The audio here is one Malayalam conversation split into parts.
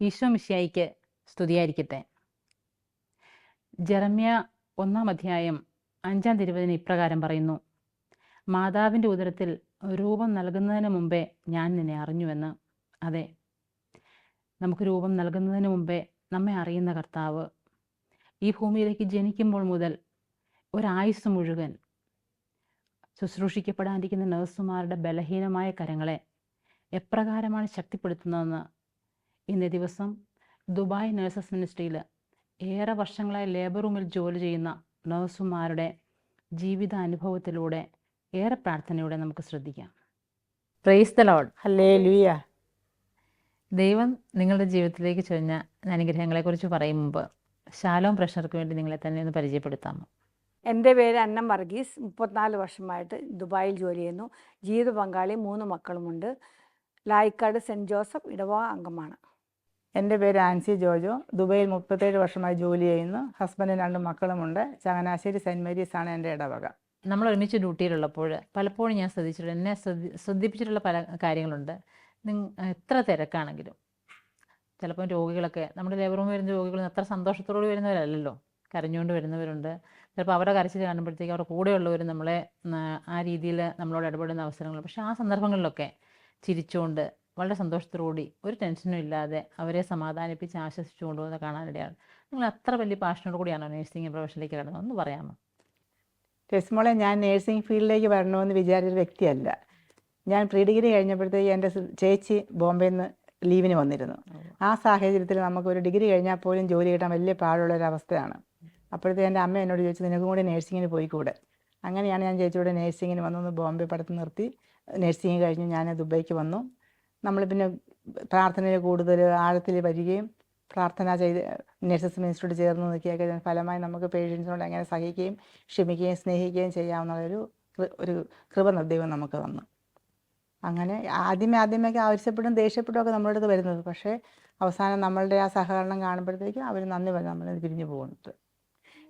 ഈശോ മിശിയായിക്ക് സ്തുതിയായിരിക്കട്ടെ. ജെറമ്യ ഒന്നാം അധ്യായം അഞ്ചാം തിരുവതിന് ഇപ്രകാരം പറയുന്നു മാതാവിന്റെ ഉദരത്തിൽ രൂപം നൽകുന്നതിന് മുമ്പേ ഞാൻ നിന്നെ അറിഞ്ഞുവെന്ന്. അതെ നമുക്ക് രൂപം നൽകുന്നതിന് മുമ്പേ നമ്മെ അറിയുന്ന കർത്താവ്. ഈ ഭൂമിയിലേക്ക് ജനിക്കുമ്പോൾ മുതൽ ഒരായുസ് മുഴുവൻ ശുശ്രൂഷിക്കപ്പെടാനിരിക്കുന്ന നഴ്സുമാരുടെ ബലഹീനമായ കരങ്ങളെ എപ്രകാരമാണ് ശക്തിപ്പെടുത്തുന്നതെന്ന് ഇന്നേ ദിവസം ദുബായ് നഴ്സസ് മിനിസ്ട്രിയിൽ ഏറെ വർഷങ്ങളായി ലേബർ റൂമിൽ ജോലി ചെയ്യുന്ന നഴ്സുമാരുടെ ജീവിതാനുഭവത്തിലൂടെ ഏറെ പ്രാർത്ഥനയോടെ നമുക്ക് ശ്രദ്ധിക്കാം. പ്രൈസ് ദ ലോഡ് ലുയ ദൈവം നിങ്ങളുടെ ജീവിതത്തിലേക്ക് ചൊരിഞ്ഞ അനുഗ്രഹങ്ങളെക്കുറിച്ച് പറയും മുമ്പ് ശാലോം പ്രഷർക്ക് വേണ്ടി നിങ്ങളെ തന്നെ ഒന്ന് പരിചയപ്പെടുത്താമോ എന്റെ പേര് അന്നം വർഗീസ് മുപ്പത്തിനാല് വർഷമായിട്ട് ദുബായിൽ ജോലി ചെയ്യുന്നു. ജീവിത പങ്കാളി മൂന്ന് മക്കളുമുണ്ട്. ലായിക്കാട് സെന്റ് ജോസഫ് ഇടവ അംഗമാണ്. എന്റെ പേര് ആൻസി ജോജോ. ദുബൈയിൽ മുപ്പത്തേഴ് വർഷമായി ജോലി ചെയ്യുന്നു. ഹസ്ബൻഡിന് രണ്ട് മക്കളുമുണ്ട്. ചങ്ങനാശ്ശേരി സെന്റ് മേരീസ് ആണ് എന്റെ ഇടവക. നമ്മൾ ഒരുമിച്ച് ഡ്യൂട്ടിയിലുള്ളപ്പോൾ പലപ്പോഴും ഞാൻ ശ്രദ്ധിച്ചിട്ടുണ്ട്. എന്നെ ശ്രദ്ധി ശ്രദ്ധിപ്പിച്ചിട്ടുള്ള പല കാര്യങ്ങളുണ്ട്. എത്ര തിരക്കാണെങ്കിലും. ചിലപ്പോൾ രോഗികളൊക്കെ നമ്മുടെ ലേബർ റൂമിൽ വരുന്ന രോഗികൾ അത്ര സന്തോഷത്തോടെ വരുന്നവരല്ലല്ലോ. കരഞ്ഞുകൊണ്ട് വരുന്നവരുണ്ട്. ചിലപ്പോൾ അവരെ കരച്ചിൽ കാണുമ്പോഴത്തേക്ക് അവരുടെ കൂടെയുള്ളവർ നമ്മളെ ആ രീതിയിൽ നമ്മളോട് ഇടപെടുന്ന അവസരങ്ങൾ. പക്ഷേ ആ സന്ദർഭങ്ങളിലൊക്കെ ചിരിച്ചുകൊണ്ട് വളരെ സന്തോഷത്തോടുകൂടി ഒരു ടെൻഷനും ഇല്ലാതെ അവരെ സമാധാനിപ്പിച്ച് ആശ്വസിച്ചു കൊണ്ടുപോകുന്ന കാണാനിടയാണ്. നിങ്ങൾ അത്ര വലിയ പാഷനോട് കൂടിയാണോ നേഴ്സിംഗ് പ്രൊഫഷനിലേക്ക് കിടന്നത് ഒന്ന് പറയാമോ? ടെസ്മോളെ ഞാൻ നേഴ്സിംഗ് ഫീൽഡിലേക്ക് വരണമെന്ന് വിചാരിച്ച വ്യക്തിയല്ല. ഞാൻ പ്രീ ഡിഗ്രി കഴിഞ്ഞപ്പോഴത്തേക്ക് എന്റെ ചേച്ചി ബോംബെയിൽ നിന്ന് ലീവിന് വന്നിരുന്നു. ആ സാഹചര്യത്തിൽ നമുക്ക് ഒരു ഡിഗ്രി കഴിഞ്ഞാൽ പോലും ജോലി കിട്ടാൻ വലിയ പാടുള്ള ഒരു അവസ്ഥയാണ്. അപ്പോഴത്തെ എന്റെ അമ്മ എന്നോട് ചോദിച്ചു നിനക്കും കൂടി നേഴ്സിങ്ങിന് പോയിക്കൂടെ? അങ്ങനെയാണ് ഞാൻ ചേച്ചിയോട് നേഴ്സിങ്ങിന് വന്നൊന്ന് ബോംബെ പഠിത്തം നിർത്തി. നേഴ്സിംഗ് കഴിഞ്ഞ് ഞാൻ ദുബൈക്ക് വന്നു. നമ്മൾ പിന്നെ പ്രാർത്ഥനയിൽ കൂടുതൽ ആഴത്തിൽ വരികയും പ്രാർത്ഥന ചെയ്ത് നഴ്സസ് മിനിസ്റ്ററോട് ചേർന്ന് നിൽക്കുകയൊക്കെ ഫലമായി നമുക്ക് പേഷ്യൻസിനോട് എങ്ങനെ സഹിക്കുകയും ക്ഷമിക്കുകയും സ്നേഹിക്കുകയും ചെയ്യാവുന്ന ഒരു കൃപ ദൈവം നമുക്ക് വന്നു അങ്ങനെ ആദ്യമേ ആദ്യമൊക്കെ ആവശ്യപ്പെടും ദേഷ്യപ്പെടും ഒക്കെ നമ്മുടെ അടുത്ത് വരുന്നത്. പക്ഷേ അവസാനം നമ്മളുടെ ആ സഹകരണം കാണുമ്പോഴത്തേക്കും അവർ നന്ദി പറഞ്ഞ് നമ്മളിൽ പിരിഞ്ഞു പോകുന്നത്.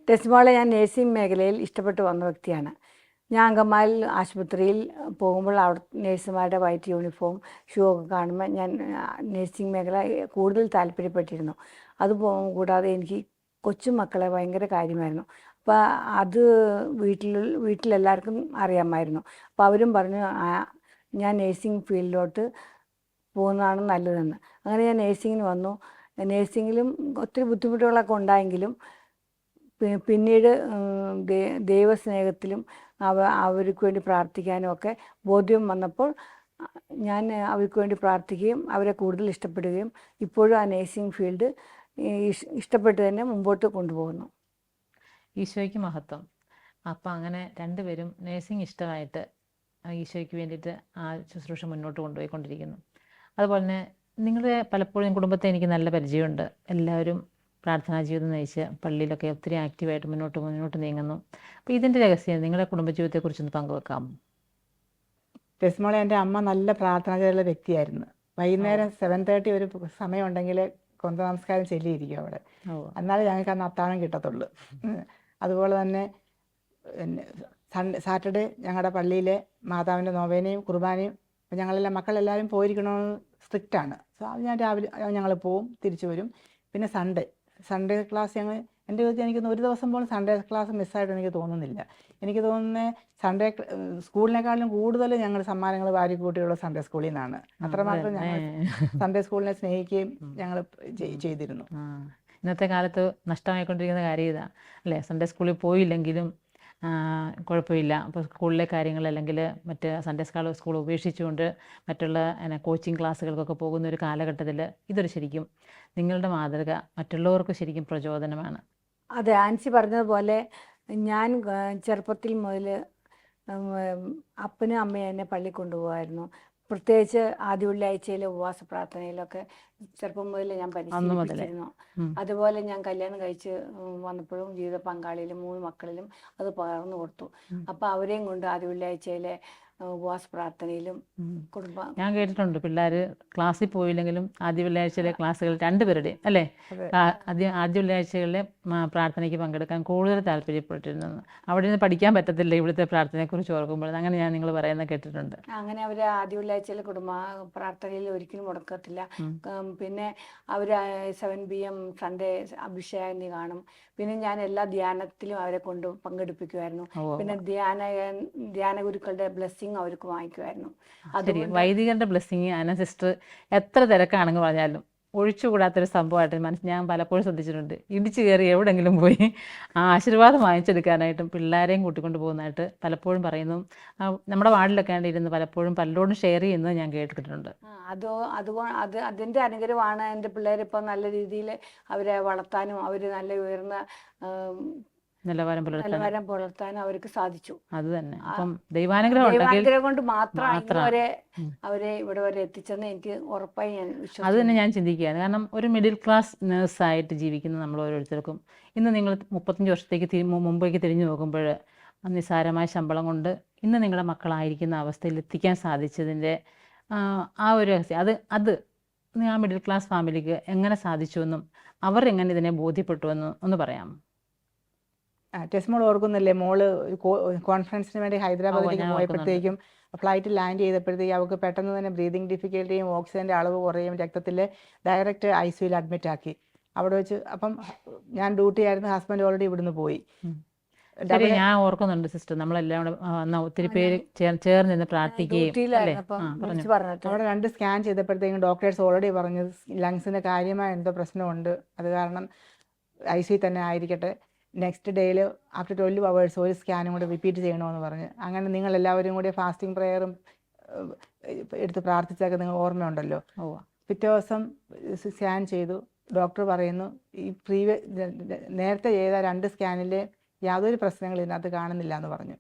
ടെസ്മോളെ ഞാൻ നേഴ്സിംഗ് മേഖലയിൽ ഇഷ്ടപ്പെട്ട് വന്ന വ്യക്തിയാണ്. ഞാൻ അങ്കമാലിൽ ആശുപത്രിയിൽ പോകുമ്പോൾ അവിടെ നേഴ്സുമാരുടെ വൈറ്റ് യൂണിഫോം ഷൂ ഒക്കെ കാണുമ്പോൾ ഞാൻ നേഴ്സിംഗ് മേഖല കൂടുതൽ താല്പര്യപ്പെട്ടിരുന്നു. അത് കൂടാതെ എനിക്ക് കൊച്ചുമക്കളെ ഭയങ്കര കാര്യമായിരുന്നു. അപ്പോൾ അത് വീട്ടിൽ വീട്ടിലെല്ലാവർക്കും അറിയാമായിരുന്നു. അപ്പോൾ അവരും പറഞ്ഞു ഞാൻ നേഴ്സിംഗ് ഫീൽഡിലോട്ട് പോകുന്നതാണ് നല്ലതെന്ന്. അങ്ങനെ ഞാൻ നേഴ്സിങ്ങിന് വന്നു. നേഴ്സിങ്ങിലും ഒത്തിരി ബുദ്ധിമുട്ടുകളൊക്കെ ഉണ്ടായെങ്കിലും പിന്നീട് ദൈവസ്നേഹത്തിലും അവ അവർക്ക് വേണ്ടി പ്രാർത്ഥിക്കാനും ഒക്കെ ബോധ്യം വന്നപ്പോൾ ഞാൻ അവർക്ക് വേണ്ടി പ്രാർത്ഥിക്കുകയും അവരെ കൂടുതൽ ഇഷ്ടപ്പെടുകയും ഇപ്പോഴും ആ നേഴ്സിംഗ് ഫീൽഡ് ഇഷ്ടപ്പെട്ട് തന്നെ മുമ്പോട്ട് കൊണ്ടുപോകുന്നു. ഈശോയ്ക്ക് മഹത്വം. അപ്പം അങ്ങനെ രണ്ടുപേരും നേഴ്സിംഗ് ഇഷ്ടമായിട്ട് ഈശോയ്ക്ക് വേണ്ടിയിട്ട് ആ ശുശ്രൂഷ മുന്നോട്ട് കൊണ്ടുപോയിക്കൊണ്ടിരിക്കുന്നു. അതുപോലെ തന്നെ നിങ്ങളുടെ പലപ്പോഴും കുടുംബത്തെ എനിക്ക് നല്ല പരിചയമുണ്ട്. എല്ലാവരും പ്രാർത്ഥനാ ജീവിതം നയിച്ച് പള്ളിയിലൊക്കെ ഒത്തിരി ആക്റ്റീവായിട്ട് മുന്നോട്ട് മുന്നോട്ട് നീങ്ങുന്നു. അപ്പോൾ ഇതിന്റെ രഹസ്യം നിങ്ങളുടെ കുടുംബജീവിതത്തെക്കുറിച്ചൊന്ന് പങ്കുവെക്കാമോ രസ്മോളെ എന്റെ അമ്മ നല്ല പ്രാർത്ഥന ചെയ്തുള്ള വ്യക്തിയായിരുന്നു. വൈകുന്നേരം സെവൻ തേർട്ടി ഒരു സമയം ഉണ്ടെങ്കിൽ കൊന്ത നമസ്കാരം ചെല്ലിയിരിക്കും അവിടെ എന്നാലും ഞങ്ങൾക്ക് അന്ന് അത്താഴം കിട്ടത്തുള്ളൂ. അതുപോലെ തന്നെ സാറ്റർഡേ ഞങ്ങളുടെ പള്ളിയിലെ മാതാവിന്റെ നോവേനയും കുർബാനയും ഞങ്ങളെല്ലാം മക്കളെല്ലാവരും പോയിരിക്കണമെന്ന് സ്ട്രിക്റ്റാണ് സോ അത് ഞാൻ രാവിലെ ഞങ്ങൾ പോവും തിരിച്ചു വരും. പിന്നെ സൺഡേ സൺഡേ ക്ലാസ് ഞങ്ങൾ എന്റെ ജീവിതത്തിൽ എനിക്ക് ഒരു ദിവസം പോലും സൺഡേ ക്ലാസ് മിസ്സായിട്ട് എനിക്ക് തോന്നുന്നില്ല. എനിക്ക് തോന്നുന്നത് സൺഡേ സ്കൂളിനെക്കാളും കൂടുതൽ ഞങ്ങൾ സമ്മാനങ്ങൾ വാരിക്കൂട്ടിയുള്ള സൺഡേ സ്കൂളിൽ നിന്നാണ്. അത്രമാത്രം ഞങ്ങൾ സൺഡേ സ്കൂളിനെ സ്നേഹിക്കുകയും ഞങ്ങൾ ചെയ്തിരുന്നു. ഇന്നത്തെ കാലത്ത് നഷ്ടമായിക്കൊണ്ടിരിക്കുന്ന കാര്യം ഇതാ. അല്ലേ? സൺഡേ സ്കൂളിൽ പോയില്ലെങ്കിലും കുഴപ്പമില്ല. അപ്പോൾ സ്കൂളിലെ കാര്യങ്ങൾ അല്ലെങ്കിൽ മറ്റ് സൺഡേ സ്കാൾ സ്കൂൾ ഉപേക്ഷിച്ചുകൊണ്ട് മറ്റുള്ള എന്നാ കോച്ചിങ് ക്ലാസ്സുകൾക്കൊക്കെ പോകുന്ന ഒരു കാലഘട്ടത്തിൽ ഇതൊരു ശരിക്കും നിങ്ങളുടെ മാതൃക മറ്റുള്ളവർക്ക് ശരിക്കും പ്രചോദനമാണ്. അതെ ആൻസി പറഞ്ഞതുപോലെ ഞാൻ ചെറുപ്പത്തിൽ മുതൽ അപ്പനും അമ്മയും എന്നെ പള്ളി കൊണ്ടുപോകായിരുന്നു. പ്രത്യേകിച്ച് ആദ്യ വെള്ളിയാഴ്ചയിലെ ഉപവാസ പ്രാർത്ഥനയിലൊക്കെ ചെറുപ്പം മുതൽ ഞാൻ പരിശീലിച്ചിരുന്നു മുതലേ. പരിശീലിപ്പിച്ചിരുന്നു. അതുപോലെ ഞാൻ കല്യാണം കഴിച്ച് വന്നപ്പോഴും ജീവിത പങ്കാളിയിലും മൂന്ന് മക്കളിലും അത് പകർന്നു കൊടുത്തു അപ്പൊ അവരെയും കൊണ്ട് ആദ്യ വെള്ളിയാഴ്ചയിലെ ഉപവാസ പ്രാർത്ഥനയിലും കുടുംബം ഞാൻ കേട്ടിട്ടുണ്ട് പിള്ളേർ ക്ലാസ്സിൽ പോയില്ലെങ്കിലും ആദ്യ വെള്ളിയാഴ്ചയിലെ ക്ലാസ്സുകൾ രണ്ടുപേരുടെയും അല്ലേ? ആദ്യ ആദ്യ വെള്ളിയാഴ്ചകളിലെ പ്രാർത്ഥനയ്ക്ക് പങ്കെടുക്കാൻ കൂടുതൽ താല്പര്യപ്പെട്ടിരുന്നു അവിടെ നിന്ന് പഠിക്കാൻ പറ്റത്തില്ല ഇവിടുത്തെ പ്രാർത്ഥനയെക്കുറിച്ച് ഓർക്കുമ്പോൾ. അങ്ങനെ ഞാൻ നിങ്ങൾ പറയുന്ന കേട്ടിട്ടുണ്ട്. അങ്ങനെ അവർ ആദ്യ വെള്ളിയാഴ്ചയിലെ കുടുംബ പ്രാർത്ഥനയിൽ ഒരിക്കലും മുടക്കത്തില്ല. പിന്നെ അവർ സെവൻ പി എം സൺഡേ അഭിഷേകനി കാണും. പിന്നെ ഞാൻ എല്ലാ ധ്യാനത്തിലും അവരെ കൊണ്ട് പങ്കെടുപ്പിക്കുമായിരുന്നു. പിന്നെ ധ്യാന ധ്യാന ഗുരുക്കളുടെ ബ്ലെസ്സിങ് അവർക്ക് വാങ്ങിക്കുമായിരുന്നു. ശരി. വൈദികരുടെ ബ്ലെസ്സിങ് അന സിസ്റ്റർ എത്ര തിരക്കാണെന്ന് പറഞ്ഞാലും ഒഴിച്ചുകൂടാത്തൊരു സംഭവമായിട്ട് മനസ്സ് ഞാൻ പലപ്പോഴും ശ്രദ്ധിച്ചിട്ടുണ്ട്. ഇടിച്ചു കയറി എവിടെങ്കിലും പോയി ആ ആശീർവാദം വാങ്ങിച്ചെടുക്കാനായിട്ടും പിള്ളേരെയും കൂട്ടിക്കൊണ്ട് പോകുന്നതായിട്ട് പലപ്പോഴും പറയുന്നു. നമ്മുടെ വാർഡിലൊക്കെ ആണ്ട് ഇരുന്ന് പലപ്പോഴും പലരോടും ഷെയർ ചെയ്യുന്നത് ഞാൻ കേട്ടിട്ടുണ്ട്. അത് അതോ അതുകൊണ്ട് അത് അതിന്റെ അനുഗ്രഹമാണ് എന്റെ പിള്ളേരിപ്പോൾ നല്ല രീതിയിൽ അവരെ വളർത്താനും അവർ നല്ല ഉയർന്ന നിലവാരം പുലർത്താൻ. നിലവാരം പുലർത്താൻ അവർക്ക് സാധിച്ചു. അത് തന്നെ. അപ്പം ദൈവാനുഗ്രഹം കൊണ്ട് മാത്രം ഇന്ന് മാത്രം. വരെ ഉം. അവരെ ഇവിടെ വരെ എത്തിച്ചെന്ന് എനിക്ക് ഉറപ്പായി ഞാൻ അത് തന്നെ ഞാൻ ചിന്തിക്കുകയാണ്. കാരണം ഒരു മിഡിൽ ക്ലാസ് നേഴ്സായിട്ട് ജീവിക്കുന്ന നമ്മൾ ഓരോരുത്തർക്കും ഇന്ന് നിങ്ങൾ മുപ്പത്തഞ്ച് വർഷത്തേക്ക് മുമ്പേക്ക് തിരിഞ്ഞു നോക്കുമ്പോൾ നിസ്സാരമായ ശമ്പളം കൊണ്ട് ഇന്ന് നിങ്ങളുടെ മക്കളായിരിക്കുന്ന അവസ്ഥയിൽ എത്തിക്കാൻ സാധിച്ചതിന്റെ ആ, ഒരു അത് അത് ആ മിഡിൽ ക്ലാസ് ഫാമിലിക്ക് എങ്ങനെ സാധിച്ചുവെന്നും അവർ എങ്ങനെ ഇതിനെ ബോധ്യപ്പെട്ടുവെന്നും ഒന്ന് പറയാം ടെസ്റ്റ് മോൾ ഓർക്കുന്നില്ലേ? മോൾ കോൺഫറൻസിന് വേണ്ടി ഹൈദരാബാദിലേക്ക് പോയപ്പോഴത്തേക്കും ഫ്ലൈറ്റ് ലാൻഡ് ചെയ്തപ്പോഴത്തേക്ക് അവൾക്ക് പെട്ടെന്ന് തന്നെ ബ്രീതിങ് ഡിഫിക്കൽറ്റിയും ഓക്സിജന്റെ അളവ് കുറയും രക്തത്തിൽ ഡയറക്റ്റ് ഐ സിയുയിൽ അഡ്മിറ്റ് ആക്കി. അവിടെ വെച്ച് അപ്പം ഞാൻ ഡ്യൂട്ടി ആയിരുന്നു ഹസ്ബൻഡ് ഓൾറെഡി ഇവിടുന്ന് പോയി. ശരി ഞാൻ ഓർക്കുന്നുണ്ട് സിസ്റ്റർ. നമ്മളെല്ലാം കൂടെ ഒത്തിരി പേര് ചേർന്ന് നിന്ന് പ്രാർത്ഥിക്കുകയും അവിടെ രണ്ട് സ്കാൻ ചെയ്തപ്പോഴത്തേക്കും ഡോക്ടേഴ്സ് ഓൾറെഡി പറഞ്ഞു ലങ്സിന് കാര്യമായ എന്തോ പ്രശ്നമുണ്ട്. അത് കാരണം ഐ സി തന്നെ ആയിരിക്കട്ടെ. നെക്സ്റ്റ് ഡേയിൽ ആഫ്റ്റർ ട്വൽവ് അവേഴ്സ് ഒരു സ്കാനും കൂടെ റിപ്പീറ്റ് ചെയ്യണമെന്ന് പറഞ്ഞ്. അങ്ങനെ നിങ്ങൾ എല്ലാവരും കൂടി ഫാസ്റ്റിംഗ് പ്രെയറും എടുത്ത് പ്രാർത്ഥിച്ചൊക്കെ നിങ്ങൾ ഓർമ്മയുണ്ടല്ലോ? പിറ്റേ ദിവസം സ്കാൻ ചെയ്തു. ഡോക്ടർ പറയുന്നു ഈ പ്രീവിയ നേരത്തെ ചെയ്ത രണ്ട് സ്കാനിൽ യാതൊരു പ്രശ്നങ്ങളും ഇതിനകത്ത് കാണുന്നില്ല എന്ന് പറഞ്ഞു.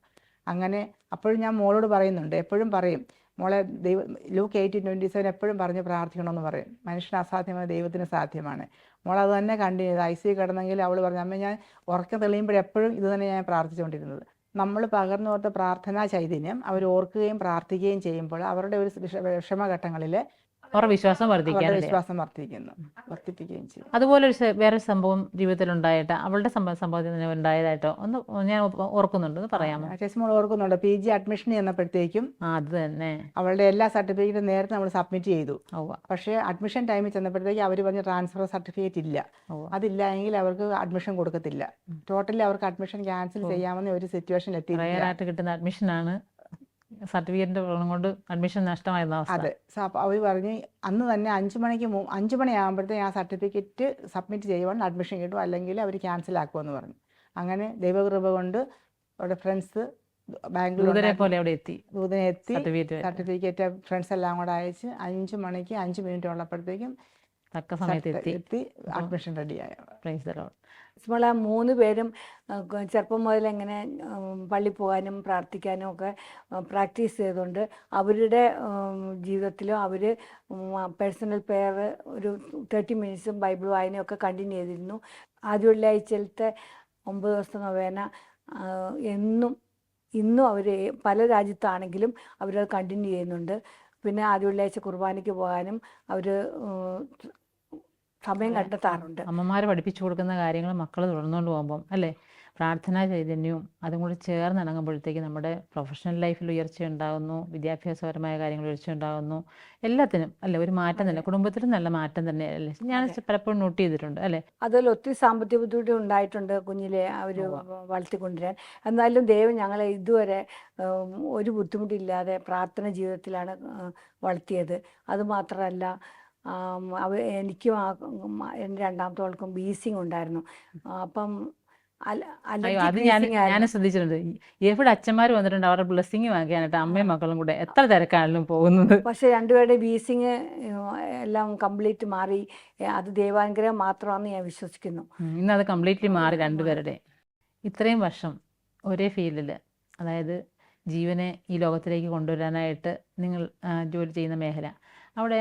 അങ്ങനെ അപ്പോഴും ഞാൻ മോളോട് പറയുന്നുണ്ട്. എപ്പോഴും പറയും മോളെ ദൈവ ലൂക്ക് എയ്റ്റീൻ ട്വന്റി സെവൻ എപ്പോഴും പറഞ്ഞ് പ്രാർത്ഥിക്കണമെന്ന് പറയും. മനുഷ്യന് അസാധ്യമായ ദൈവത്തിന് സാധ്യമാണ്. മോൾ അത് തന്നെ കണ്ടിന്യൂ ചെയ്ത്. ഐ സി കിടന്നെങ്കിൽ അവൾ പറഞ്ഞു അമ്മ ഞാൻ ഉറക്കം തെളിയുമ്പോഴെപ്പോഴും ഇത് തന്നെ ഞാൻ പ്രാർത്ഥിച്ചുകൊണ്ടിരുന്നത്. നമ്മൾ പകർന്നു കൊടുത്ത പ്രാർത്ഥനാ ചൈതന്യം അവർ ഓർക്കുകയും പ്രാർത്ഥിക്കുകയും ചെയ്യുമ്പോൾ അവരുടെ ഒരു വിഷ- വിഷമഘട്ടങ്ങളിൽ അവരുടെ വിശ്വാസം വർദ്ധിക്കാൻ വിശ്വാസം വർദ്ധിക്കുന്നു വർദ്ധിപ്പിക്കുകയും ചെയ്യും. അതുപോലെ ഒരു വേറെ സംഭവം ജീവിതത്തിൽ ഉണ്ടായിട്ട് അവളുടെ സംഭവ സംഭവത്തിൽ ഉണ്ടായതായിട്ടോ? ഒന്ന് ഞാൻ ഓർക്കുന്നുണ്ട് പറയാമോ? ചേച്ചി മോൾ ഓർക്കുന്നുണ്ട്. പി ജി അഡ്മിഷൻ ചെന്നപ്പോഴത്തേക്കും അത് തന്നെ. അവളുടെ എല്ലാ സർട്ടിഫിക്കറ്റും നേരത്തെ നമ്മൾ സബ്മിറ്റ് ചെയ്തു. പക്ഷേ അഡ്മിഷൻ ടൈമിൽ ചെന്നപ്പോഴത്തേക്ക് അവർ പറഞ്ഞ ട്രാൻസ്ഫർ സർട്ടിഫിക്കറ്റ് ഇല്ല. അതില്ല എങ്കിൽ അവർക്ക് അഡ്മിഷൻ കൊടുക്കത്തില്ല. ടോട്ടലി അവർക്ക് അഡ്മിഷൻ ക്യാൻസൽ ചെയ്യാമെന്ന ഒരു സിറ്റുവേഷൻ എത്തി കിട്ടുന്ന കിട്ടുന്ന അഡ്മിഷനാണ് സർട്ടിഫിക്കറ്റിന്റെ പ്രശ്നം കൊണ്ട് അഡ്മിഷൻ നഷ്ടമായിരുന്ന അവസ്ഥ. അതെ. അവർ പറഞ്ഞ് അന്ന് തന്നെ അഞ്ച് മണിക്ക് അഞ്ചു മണിയാകുമ്പോഴത്തേക്ക് ആ സർട്ടിഫിക്കറ്റ് സബ്മിറ്റ് ചെയ്യുവാൻ അഡ്മിഷൻ കിട്ടും. അല്ലെങ്കിൽ അവർ ക്യാൻസൽ ആക്കുമെന്ന് പറഞ്ഞു. അങ്ങനെ ദൈവകൃപ കൊണ്ട് അവിടെ ഫ്രണ്ട്സ് ബാംഗ്ലൂർ പോലെ അവിടെ എത്തി. ദൂതനെ എത്തി. സർട്ടിഫിക്കറ്റ് ഫ്രണ്ട്സ് എല്ലാം കൂടെ അയച്ച് അഞ്ച് മണിക്ക് അഞ്ച് മിനിറ്റ് ഉള്ളപ്പോഴത്തേക്കും തക്ക സമയത്ത് എത്തി. എത്തി അഡ്മിഷൻ റെഡിയായ പ്രൈസ് ലോർഡ് നമ്മളെ മൂന്ന് പേരും ചെറുപ്പം മുതൽ എങ്ങനെ പള്ളി പോകാനും പ്രാർത്ഥിക്കാനും ഒക്കെ പ്രാക്ടീസ് ചെയ്തുകൊണ്ട് അവരുടെ ജീവിതത്തിലും അവർ പേഴ്സണൽ പ്രെയർ ഒരു തേർട്ടി മിനിറ്റ്സും ബൈബിൾ വായനയും ഒക്കെ കണ്ടിന്യൂ ചെയ്തിരുന്നു. ആദ്യ വെള്ളിയാഴ്ചയിലത്തെ ഒമ്പത് ദിവസത്തെ നൊവേന എന്നും ഇന്നും അവർ പല രാജ്യത്താണെങ്കിലും അവരത് കണ്ടിന്യൂ ചെയ്യുന്നുണ്ട്. പിന്നെ ആദ്യ വെള്ളിയാഴ്ച കുർബാനയ്ക്ക് പോകാനും അവർ സമയം കണ്ടെത്താറുണ്ട്. അമ്മമാർ പഠിപ്പിച്ചു കൊടുക്കുന്ന കാര്യങ്ങൾ മക്കൾ തുടർന്നുകൊണ്ട് പോകുമ്പം അല്ലേ? പ്രാർത്ഥനാ ചൈതന്യവും അതും കൂടി ചേർന്ന് ഇണങ്ങുമ്പോഴത്തേക്ക് നമ്മുടെ പ്രൊഫഷണൽ ലൈഫിൽ ഉയർച്ച ഉണ്ടാകുന്നു വിദ്യാഭ്യാസപരമായ കാര്യങ്ങൾ ഉയർച്ച ഉണ്ടാകുന്നു എല്ലാത്തിനും അല്ലെ? ഒരു മാറ്റം തന്നെ കുടുംബത്തിലും നല്ല മാറ്റം തന്നെ അല്ലേ? ഞാൻ പലപ്പോഴും നോട്ട് ചെയ്തിട്ടുണ്ട് അല്ലേ? അതിൽ ഒത്തിരി സാമ്പത്തിക ബുദ്ധിമുട്ട് ഉണ്ടായിട്ടുണ്ട് കുഞ്ഞിലെ അവർ വളർത്തിക്കൊണ്ടുവരാൻ എന്നാലും ദൈവം ഞങ്ങളെ ഇതുവരെ ഒരു ബുദ്ധിമുട്ടില്ലാതെ പ്രാർത്ഥന ജീവിതത്തിലാണ് വളർത്തിയത്. അതുമാത്രമല്ല അവ എനിക്കും ആ എന്റെ രണ്ടാമത്തെ ആൾക്കും ബീസിങ് ഉണ്ടായിരുന്നു. അപ്പം അത് ഞാൻ ഞാൻ ശ്രദ്ധിച്ചിട്ടുണ്ട്. എവിടെ അച്ഛന്മാർ വന്നിട്ടുണ്ട് അവരുടെ ബ്ലെസ്സിങ് വാങ്ങിക്കാനായിട്ട് അമ്മയും മക്കളും കൂടെ എത്ര തിരക്കാണെങ്കിലും പോകുന്നത്. പക്ഷെ രണ്ടുപേരുടെ ബീസിങ് എല്ലാം കംപ്ലീറ്റ് മാറി. അത് ദൈവാനുഗ്രഹം മാത്രമാണെന്ന് ഞാൻ വിശ്വസിക്കുന്നു. ഇന്ന് അത് കംപ്ലീറ്റ്ലി മാറി രണ്ടുപേരുടെ. ഇത്രയും വർഷം ഒരേ ഫീൽഡിൽ അതായത് ജീവനെ ഈ ലോകത്തിലേക്ക് കൊണ്ടുവരാനായിട്ട് നിങ്ങൾ ജോലി ചെയ്യുന്ന മേഖല. അവിടെ